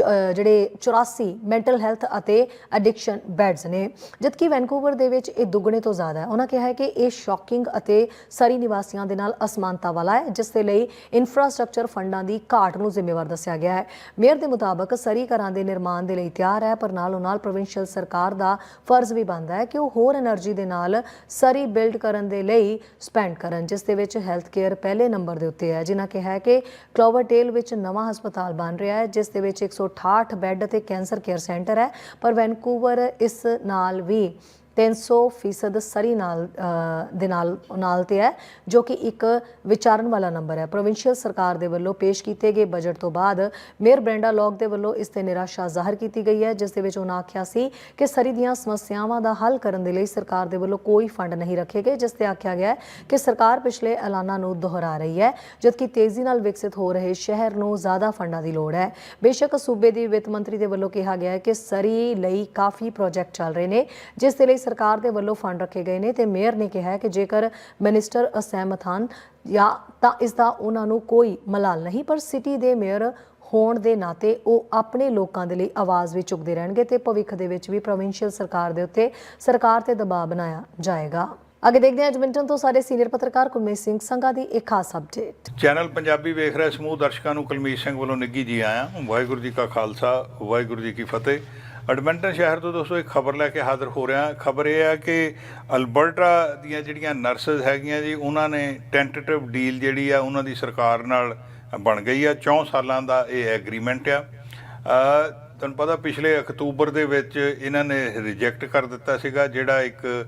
ਜਿਹੜੇ 84 ਮੈਂਟਲ ਹੈਲਥ ਅਤੇ ਐਡਿਕਸ਼ਨ ਬੈਡਸ ਨੇ, ਜਦਕਿ ਵੈਨਕੂਵਰ ਦੇ ਵਿੱਚ ਇਹ ਦੁੱਗਣੇ ਤੋਂ ਜ਼ਿਆਦਾ ਹੈ। ਉਹਨਾਂ ਕਿਹਾ ਹੈ ਕਿ ਇਹ ਸ਼ੌਕਿੰਗ ਅਤੇ ਸਰੀ ਨਿਵਾਸੀਆਂ ਦੇ ਨਾਲ ਅਸਮਾਨਤਾ ਵਾਲਾ ਹੈ, ਜਿਸ ਦੇ ਲਈ ਇਨਫਰਾਸਟ੍ਰਕਚਰ ਫੰਡਾਂ ਦੀ ਘਾਟ ਨੂੰ ਜ਼ਿੰਮੇਵਾਰ ਦੱਸਿਆ ਗਿਆ ਹੈ। ਮੇਅਰ ਦੇ ਮੁਤਾਬਕ ਸਰੀ ਘਰਾਂ ਦੇ ਨਿਰਮਾਣ ਦੇ ਲਈ ਤਿਆਰ ਹੈ, ਪਰ ਨਾਲ ਉਹ ਨਾਲ ਪ੍ਰੋਵਿੰਸ਼ੀਅਲ ਸਰਕਾਰ ਦਾ ਫਰਜ਼ ਵੀ ਬਣਦਾ ਹੈ ਕਿ ਉਹ ਹੋਰ એનર્ਜੀ ਦੇ ਨਾਲ ਸਰੀ ਬਿਲਡ ਕਰਨ ਦੇ ਲਈ ਸਪੈਂਡ ਕਰਨ, ਜਿਸ ਦੇ ਵਿੱਚ ਹੈਲਥ ਕੇਅਰ ਪਹਿਲੇ ਨੰਬਰ ਦੇ ਉੱਤੇ ਹੈ। ਜਿਨ੍ਹਾਂ ਕਿਹਾ ਹੈ ਕਿ ਕਲੋਵਰਟੇਲ ਵਿੱਚ ਨਵਾਂ ਹਸਪਤਾਲ ਬਣ ਰਿਹਾ ਹੈ, ਜਿਸ ਦੇ ਵਿੱਚ 100 168 ਬੈੱਡ ਅਤੇ ਕੈਂਸਰ ਕੇਅਰ ਸੈਂਟਰ ਹੈ ਪਰ ਵੈਨਕੂਵਰ ਇਸ ਨਾਲ ਵੀ 300% ਸਰੀ ਨਾਲ ਦੇ ਨਾਲ ਨਾਲ ਤੇ ਹੈ, ਜੋ ਕਿ ਇੱਕ ਵਿਚਾਰਨ ਵਾਲਾ ਨੰਬਰ ਹੈ। ਪ੍ਰੋਵਿੰਸ਼ੀਅਲ ਸਰਕਾਰ ਦੇ ਵੱਲੋਂ ਪੇਸ਼ ਕੀਤੇ ਗਏ ਬਜਟ ਤੋਂ ਬਾਅਦ ਮੇਅਰ ਬ੍ਰੈਂਡਾ ਲੌਗ ਦੇ ਵੱਲੋਂ ਇਸ ਤੇ ਨਿਰਾਸ਼ਾ ਜ਼ਾਹਰ ਕੀਤੀ ਗਈ ਹੈ, ਜਿਸ ਦੇ ਵਿੱਚ ਉਹਨਾਂ ਆਖਿਆ ਸੀ ਕਿ ਸਰੀ ਦੀਆਂ ਸਮੱਸਿਆਵਾਂ ਦਾ ਹੱਲ ਕਰਨ ਦੇ ਲਈ ਸਰਕਾਰ ਦੇ ਵੱਲੋਂ ਕੋਈ ਫੰਡ ਨਹੀਂ ਰੱਖੇ ਗਏ, ਜਿਸ ਤੇ ਆਖਿਆ ਗਿਆ ਕਿ ਸਰਕਾਰ ਪਿਛਲੇ ਐਲਾਨਾਂ ਨੂੰ ਦੁਹਰਾ ਰਹੀ ਹੈ, ਜਦਕਿ ਤੇਜ਼ੀ ਨਾਲ ਵਿਕਸਿਤ ਹੋ ਰਹੇ ਸ਼ਹਿਰ ਨੂੰ ਜ਼ਿਆਦਾ ਫੰਡਾਂ ਦੀ ਲੋੜ ਹੈ। ਬੇਸ਼ੱਕ ਸੂਬੇ ਦੀ ਵਿੱਤ ਮੰਤਰੀ ਦੇ ਵੱਲੋਂ ਕਿਹਾ ਗਿਆ ਹੈ ਕਿ ਸਰੀ ਲਈ ਕਾਫੀ ਪ੍ਰੋਜੈਕਟ ਚੱਲ ਰਹੇ ਨੇ, ਜਿਸ ਦੇ ਲਈ ਸਰਕਾਰ ਦੇ ਵੱਲੋਂ ਫੰਡ ਰੱਖੇ ਗਏ ਨੇ ਤੇ ਮੇਅਰ ਨੇ ਕਿਹਾ ਹੈ ਕਿ ਜੇਕਰ ਮਿਨਿਸਟਰ ਅਸਹਿਮਤ ਹਨ ਜਾਂ ਤਾਂ ਇਸ ਦਾ ਉਹਨਾਂ ਨੂੰ ਕੋਈ ਮਲਾਲ ਨਹੀਂ, ਪਰ ਸਿਟੀ ਦੇ ਮੇਅਰ ਹੋਣ ਦੇ ਨਾਤੇ ਉਹ ਆਪਣੇ ਲੋਕਾਂ ਦੇ ਲਈ ਆਵਾਜ਼ ਵੀ ਚੁੱਕਦੇ ਰਹਿਣਗੇ ਤੇ ਭਵਿੱਖ ਦੇ ਵਿੱਚ ਵੀ ਪ੍ਰੋਵਿੰਸ਼ੀਅਲ ਸਰਕਾਰ ਦੇ ਉੱਤੇ ਸਰਕਾਰ ਤੇ ਦਬਾਅ ਬਣਾਇਆ ਜਾਏਗਾ। ਅੱਗੇ ਦੇਖਦੇ ਹਾਂ ਐਡਮਿੰਟਨ ਤੋਂ ਸਾਡੇ ਸੀਨੀਅਰ ਪੱਤਰਕਾਰ ਕੁਲਮੀਤ ਸਿੰਘ ਸੰਘਾ ਦੀ ਇੱਕ ਖਾਸ ਅਪਡੇਟ ਚੈਨਲ ਪੰਜਾਬੀ ਵੇਖ ਰਹੇ ਸਮੂਹ ਦਰਸ਼ਕਾਂ ਨੂੰ ਕੁਲਮੀਤ ਸਿੰਘ ਵੱਲੋਂ ਨਿੱਗੀ ਜੀ ਆਇਆਂ। ਵਾਹਿਗੁਰੂ ਜੀ ਕਾ ਖਾਲਸਾ, ਵਾਹਿਗੁਰੂ ਜੀ ਕੀ ਫਤਿਹ। ਐਡਮੰਟਨ ਸ਼ਹਿਰ ਤੋਂ ਦੋਸਤੋ ਇੱਕ ਖਬਰ ਲੈ ਕੇ ਹਾਜ਼ਰ ਹੋ ਰਿਹਾ। ਖਬਰ ਇਹ ਆ ਕਿ ਅਲਬਰਟਾ ਦੀਆਂ ਜਿਹੜੀਆਂ ਨਰਸਸ ਹੈਗੀਆਂ ਜੀ, ਉਹਨਾਂ ਨੇ ਟੈਂਟੇਟਿਵ ਡੀਲ ਜਿਹੜੀ ਆ, ਉਹਨਾਂ ਦੀ ਸਰਕਾਰ ਨਾਲ ਬਣ ਗਈ ਆ। 4 ਸਾਲਾਂ ਦਾ ਇਹ ਐਗਰੀਮੈਂਟ ਆ। ਤੁਹਾਨੂੰ ਪਤਾ ਪਿਛਲੇ ਅਕਤੂਬਰ ਦੇ ਵਿੱਚ ਇਹਨਾਂ ਨੇ ਰਿਜੈਕਟ ਕਰ ਦਿੱਤਾ ਸੀਗਾ, ਜਿਹੜਾ ਇੱਕ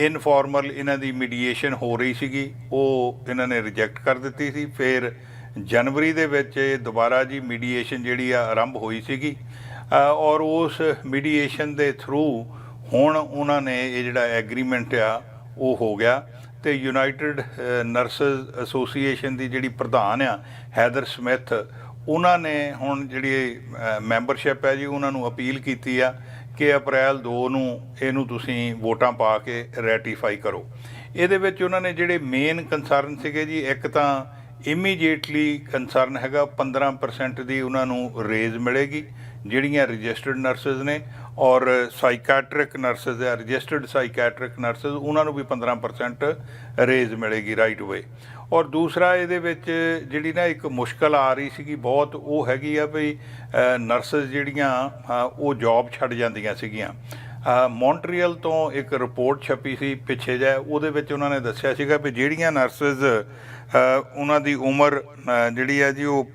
ਇਨਫਾਰਮਲ ਇਹਨਾਂ ਦੀ ਮੀਡੀਏਸ਼ਨ ਹੋ ਰਹੀ ਸੀਗੀ, ਉਹ ਇਹਨਾਂ ਨੇ ਰਿਜੈਕਟ ਕਰ ਦਿੱਤੀ ਸੀ। ਫਿਰ ਜਨਵਰੀ ਦੇ ਵਿੱਚ ਇਹ ਦੁਬਾਰਾ ਜੀ ਮੀਡੀਏਸ਼ਨ ਜਿਹੜੀ ਆ, ਆਰੰਭ ਹੋਈ ਸੀਗੀ। ਔਰ ਉਸ ਮੀਡੀਏਸ਼ਨ ਦੇ ਥਰੂ ਹੁਣ ਉਹਨਾਂ ਨੇ ਇਹ ਜਿਹੜਾ ਐਗਰੀਮੈਂਟ ਆ, ਉਹ ਹੋ ਗਿਆ ਤੇ ਯੂਨਾਈਟਿਡ ਨਰਸਸ ਐਸੋਸੀਏਸ਼ਨ ਦੀ ਜਿਹੜੀ ਪ੍ਰਧਾਨ ਆ ਹੈਦਰ ਸਮਿਥ ਉਹਨਾਂ ਨੇ ਹੁਣ ਜਿਹੜੀ ਮੈਂਬਰਸ਼ਿਪ ਹੈ ਜੀ, ਉਹਨਾਂ ਨੂੰ ਅਪੀਲ ਕੀਤੀ ਆ ਕਿ ਅਪ੍ਰੈਲ 2 ਨੂੰ ਇਹਨੂੰ ਤੁਸੀਂ ਵੋਟਾਂ ਪਾ ਕੇ ਰੈਟੀਫਾਈ ਕਰੋ। ਇਹਦੇ ਵਿੱਚ ਉਹਨਾਂ ਨੇ ਜਿਹੜੇ ਮੇਨ ਕੰਸਰਨ ਸੀਗੇ ਜੀ, ਇੱਕ ਤਾਂ ਇਮੀਡੀਏਟਲੀ ਕੰਸਰਨ ਹੈਗਾ 15% ਦੀ ਉਹਨਾਂ ਨੂੰ ਰੇਜ਼ ਮਿਲੇਗੀ। ਜਿਹੜੀਆਂ ਰਜਿਸਟਰਡ ਨਰਸਸ ਨੇ ਔਰ ਸਾਈਕੈਟ੍ਰਿਕ ਨਰਸਸ ਆ ਰਜਿਸਟਰਡ ਸਾਈਕੈਟ੍ਰਿਕ ਨਰਸਸ ਉਹਨਾਂ ਨੂੰ ਵੀ 15% ਰੇਜ਼ ਮਿਲੇਗੀ ਰਾਈਟ ਵੇ ਔਰ ਦੂਸਰਾ ਇਹਦੇ ਵਿੱਚ ਜਿਹੜੀ ਨਾ ਇੱਕ ਮੁਸ਼ਕਲ ਆ ਰਹੀ ਸੀਗੀ ਬਹੁਤ ਉਹ ਹੈਗੀ ਆ ਵੀ ਨਰਸਸ ਜਿਹੜੀਆਂ ਉਹ ਜੌਬ ਛੱਡ ਜਾਂਦੀਆਂ ਸੀਗੀਆਂ। ਅ, ਮੌਂਟਰੀਅਲ ਤੋਂ ਇੱਕ ਰਿਪੋਰਟ ਛਪੀ ਸੀ ਪਿੱਛੇ ਜੇ ਉਹਦੇ ਵਿੱਚ ਉਹਨਾਂ ਨੇ ਦੱਸਿਆ ਸੀਗਾ ਵੀ ਜਿਹੜੀਆਂ ਨਰਸਸ ਉਹਨਾਂ ਦੀ ਉਮਰ ਜਿਹੜੀ ਆ ਜੀ ਉਹ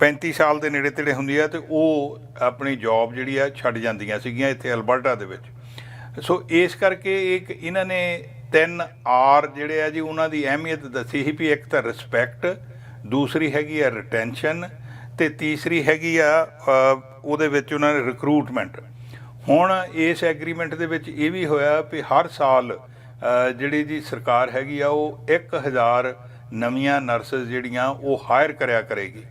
35 ਸਾਲ ਦੇ ਨੇੜੇ ਤੇੜੇ ਹੁੰਦੀ ਆ ਤੇ ਉਹ ਆਪਣੀ ਜੌਬ ਜਿਹੜੀ ਆ ਛੱਡ ਜਾਂਦੀਆਂ ਸੀਗੀਆਂ ਇੱਥੇ ਅਲਬਰਟਾ ਦੇ ਵਿੱਚ। ਸੋ ਇਸ ਕਰਕੇ ਇੱਕ ਇਹਨਾਂ ਨੇ ਤਿੰਨ ਆਰ ਜਿਹੜੇ ਆ ਜੀ, ਉਹਨਾਂ ਦੀ ਅਹਿਮੀਅਤ ਦੱਸੀ ਸੀ ਵੀ ਇੱਕ ਤਾਂ ਰਿਸਪੈਕਟ ਦੂਸਰੀ ਹੈਗੀ ਆ ਰਿਟੈਂਸ਼ਨ ਤੇ ਤੀਸਰੀ ਹੈਗੀ ਆ ਉਹਦੇ ਵਿੱਚ ਉਹਨਾਂ ਨੇ ਰਿਕਰੂਟਮੈਂਟ ਹੁਣ ਇਸ ਐਗਰੀਮੈਂਟ ਦੇ ਵਿੱਚ ਇਹ ਵੀ ਹੋਇਆ ਵੀ ਹਰ ਸਾਲ ਜਿਹੜੀ ਜੀ ਸਰਕਾਰ ਹੈਗੀ ਆ, ਉਹ 1000 ਨਵੀਆਂ ਨਰਸਸ ਜਿਹੜੀਆਂ ਉਹ ਹਾਇਰ ਕਰਿਆ ਕਰੇਗੀ।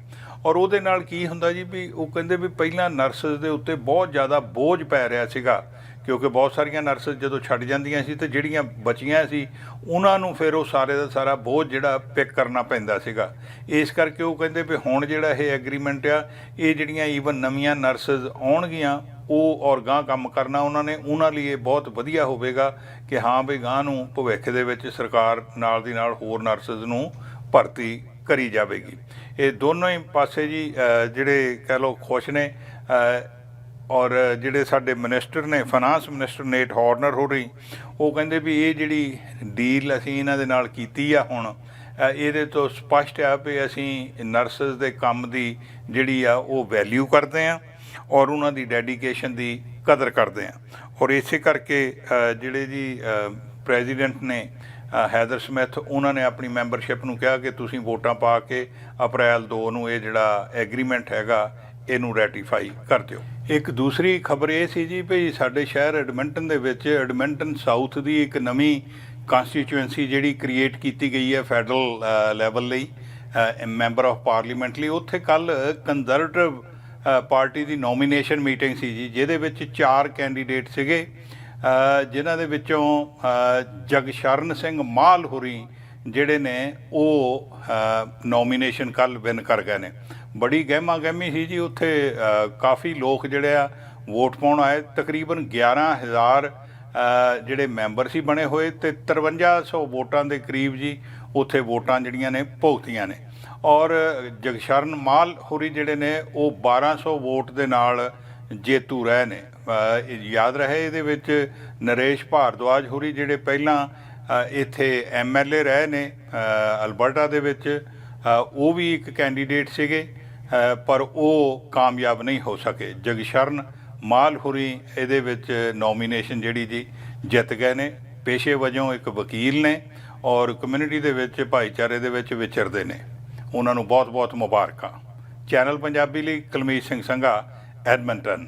ਔਰ ਉਹਦੇ ਨਾਲ ਕੀ ਹੁੰਦਾ ਜੀ ਵੀ ਉਹ ਕਹਿੰਦੇ ਵੀ ਪਹਿਲਾਂ ਨਰਸਸ ਦੇ ਉੱਤੇ ਬਹੁਤ ਜ਼ਿਆਦਾ ਬੋਝ ਪੈ ਰਿਹਾ ਸੀਗਾ, ਕਿਉਂਕਿ ਬਹੁਤ ਸਾਰੀਆਂ ਨਰਸਸ ਜਦੋਂ ਛੱਡ ਜਾਂਦੀਆਂ ਸੀ ਤੇ ਜਿਹੜੀਆਂ ਬਚੀਆਂ ਸੀ, ਉਹਨਾਂ ਨੂੰ ਫਿਰ ਉਹ ਸਾਰੇ ਦਾ ਸਾਰਾ ਬੋਝ ਜਿਹੜਾ ਪਿਕ ਕਰਨਾ ਪੈਂਦਾ ਸੀਗਾ। ਇਸ ਕਰਕੇ ਉਹ ਕਹਿੰਦੇ ਵੀ ਹੁਣ ਜਿਹੜਾ ਇਹ ਐਗਰੀਮੈਂਟ ਆ, ਇਹ ਜਿਹੜੀਆਂ ਈਵਨ ਨਵੀਆਂ ਨਰਸਸ ਆਉਣਗੀਆਂ, ਉਹ ਔਰ ਗਾਂ ਕੰਮ ਕਰਨਾ ਉਹਨਾਂ ਨੇ, ਉਹਨਾਂ ਲਈ ਇਹ ਬਹੁਤ ਵਧੀਆ ਹੋਵੇਗਾ ਕਿ ਹਾਂ ਵੀ ਗਾਂ ਨੂੰ ਭਵਿੱਖ ਦੇ ਵਿੱਚ ਸਰਕਾਰ ਨਾਲ ਦੀ ਨਾਲ ਹੋਰ ਨਰਸਸ ਨੂੰ ਭਰਤੀ ਕਰੀ ਜਾਵੇਗੀ। ਇਹ ਦੋਨੋਂ ਹੀ ਪਾਸੇ ਜੀ ਜਿਹੜੇ ਕਹਿ ਲਓ ਖੁਸ਼ ਨੇ ਔਰ ਜਿਹੜੇ ਸਾਡੇ ਮਿਨਿਸਟਰ ਨੇ ਫਾਈਨਾਂਸ ਮਿਨਿਸਟਰ ਨੇਟ ਹਾਰਨਰ ਹੋ ਰਹੀ ਉਹ ਕਹਿੰਦੇ ਵੀ ਇਹ ਜਿਹੜੀ ਡੀਲ ਅਸੀਂ ਇਹਨਾਂ ਦੇ ਨਾਲ ਕੀਤੀ ਆ ਹੁਣ ਇਹਦੇ ਤੋਂ ਸਪਸ਼ਟ ਆ ਵੀ ਅਸੀਂ ਨਰਸਸ ਦੇ ਕੰਮ ਦੀ ਜਿਹੜੀ ਆ ਉਹ ਵੈਲਿਊ ਕਰਦੇ ਆ, ਔਰ ਉਹਨਾਂ ਦੀ ਡੈਡੀਕੇਸ਼ਨ ਦੀ ਕਦਰ ਕਰਦੇ ਆ। ਔਰ ਇਸੇ ਕਰਕੇ ਜਿਹੜੇ ਜੀ ਪ੍ਰੈਜ਼ੀਡੈਂਟ ਨੇ ਹੈਦਰ ਸਮਿਥ, ਉਹਨਾਂ ਨੇ ਆਪਣੀ ਮੈਂਬਰਸ਼ਿਪ ਨੂੰ ਕਿਹਾ ਕਿ ਤੁਸੀਂ ਵੋਟਾਂ ਪਾ ਕੇ ਅਪ੍ਰੈਲ 2 ਨੂੰ ਇਹ ਜਿਹੜਾ ਐਗਰੀਮੈਂਟ ਹੈਗਾ, ਇਹਨੂੰ ਰੈਟੀਫਾਈ ਕਰ ਦਿਓ। ਇੱਕ ਦੂਸਰੀ ਖਬਰ ਇਹ ਸੀ ਜੀ ਵੀ ਸਾਡੇ ਸ਼ਹਿਰ ਐਡਮਿੰਟਨ ਦੇ ਵਿੱਚ ਐਡਮਿੰਟਨ ਸਾਊਥ ਦੀ ਇੱਕ ਨਵੀਂ ਕਨਸਟੀਚੁਐਂਸੀ ਜਿਹੜੀ ਕ੍ਰੀਏਟ ਕੀਤੀ ਗਈ ਹੈ ਫੈਡਰਲ ਲੈਵਲ ਲਈ ਮੈਂਬਰ ਆਫ ਪਾਰਲੀਮੈਂਟ ਲਈ। ਉੱਥੇ ਕੱਲ ਕੰਜ਼ਰਵੇਟਿਵ ਪਾਰਟੀ ਦੀ ਨੋਮੀਨੇਸ਼ਨ ਮੀਟਿੰਗ ਸੀ ਜੀ, ਜਿਹਦੇ ਵਿੱਚ ਚਾਰ ਕੈਂਡੀਡੇਟ ਸੀਗੇ। ਜਿਨ੍ਹਾਂ ਦੇ ਵਿੱਚੋਂ ਜਗਸ਼ਰਨ ਸਿੰਘ ਮਾਲ ਹੋਰੀ ਜਿਹੜੇ ਨੇ ਉਹ ਨੋਮੀਨੇਸ਼ਨ ਕੱਲ ਵਿਨ ਕਰ ਗਏ ਨੇ। ਬੜੀ ਗਹਿਮਾ ਗਹਿਮੀ ਸੀ ਜੀ ਉੱਥੇ ਕਾਫੀ ਲੋਕ ਜਿਹੜੇ ਆ ਵੋਟ ਪਾਉਣ ਆਏ। ਤਕਰੀਬਨ 11000 ਅ, ਜਿਹੜੇ ਮੈਂਬਰ ਸੀ ਬਣੇ ਹੋਏ ਤੇ 5300 ਵੋਟਾਂ ਦੇ ਕਰੀਬ ਜੀ ਉੱਥੇ ਵੋਟਾਂ ਜਿਹੜੀਆਂ ਨੇ ਭੁਗਤੀਆਂ ਨੇ। ਔਰ ਜਗਸ਼ਰਨ ਮਾਲ ਹੋਰੀ ਜਿਹੜੇ ਨੇ ਉਹ 1200 ਵੋਟ ਦੇ ਨਾਲ ਜੇਤੂ ਰਹੇ ਨੇ। ਯਾਦ ਰਹੇ ਇਹਦੇ ਵਿੱਚ ਨਰੇਸ਼ ਭਾਰਦਵਾਜ ਹੋਰੀ ਜਿਹੜੇ ਪਹਿਲਾਂ ਅ, ਇੱਥੇ ਐਮਐਲਏ ਰਹੇ ਨੇ ਅ, ਅਲਬਰਟਾ ਦੇ ਵਿੱਚ ਉਹ ਵੀ ਇੱਕ ਕੈਂਡੀਡੇਟ ਸੀਗੇ ਪਰ ਉਹ ਕਾਮਯਾਬ ਨਹੀਂ ਹੋ ਸਕੇ। ਜਗਸ਼ਰਨ ਮਾਲ ਹੋਰੀ ਇਹਦੇ ਵਿੱਚ ਨੋਮੀਨੇਸ਼ਨ ਜਿਹੜੀ ਜੀ ਜਿੱਤ ਗਏ ਨੇ ਪੇਸ਼ੇ ਵਜੋਂ ਇੱਕ ਵਕੀਲ ਨੇ ਔਰ ਕਮਿਊਨਿਟੀ ਦੇ ਵਿੱਚ ਭਾਈਚਾਰੇ ਦੇ ਵਿੱਚ ਵਿਚਰਦੇ ਨੇ। ਉਹਨਾਂ ਨੂੰ ਬਹੁਤ-ਬਹੁਤ ਮੁਬਾਰਕਾਂ। ਚੈਨਲ ਪੰਜਾਬੀ ਲਈ ਕੁਲਮੀਤ ਸਿੰਘ ਸੰਘਾ ਐਡਮਿੰਟਨ।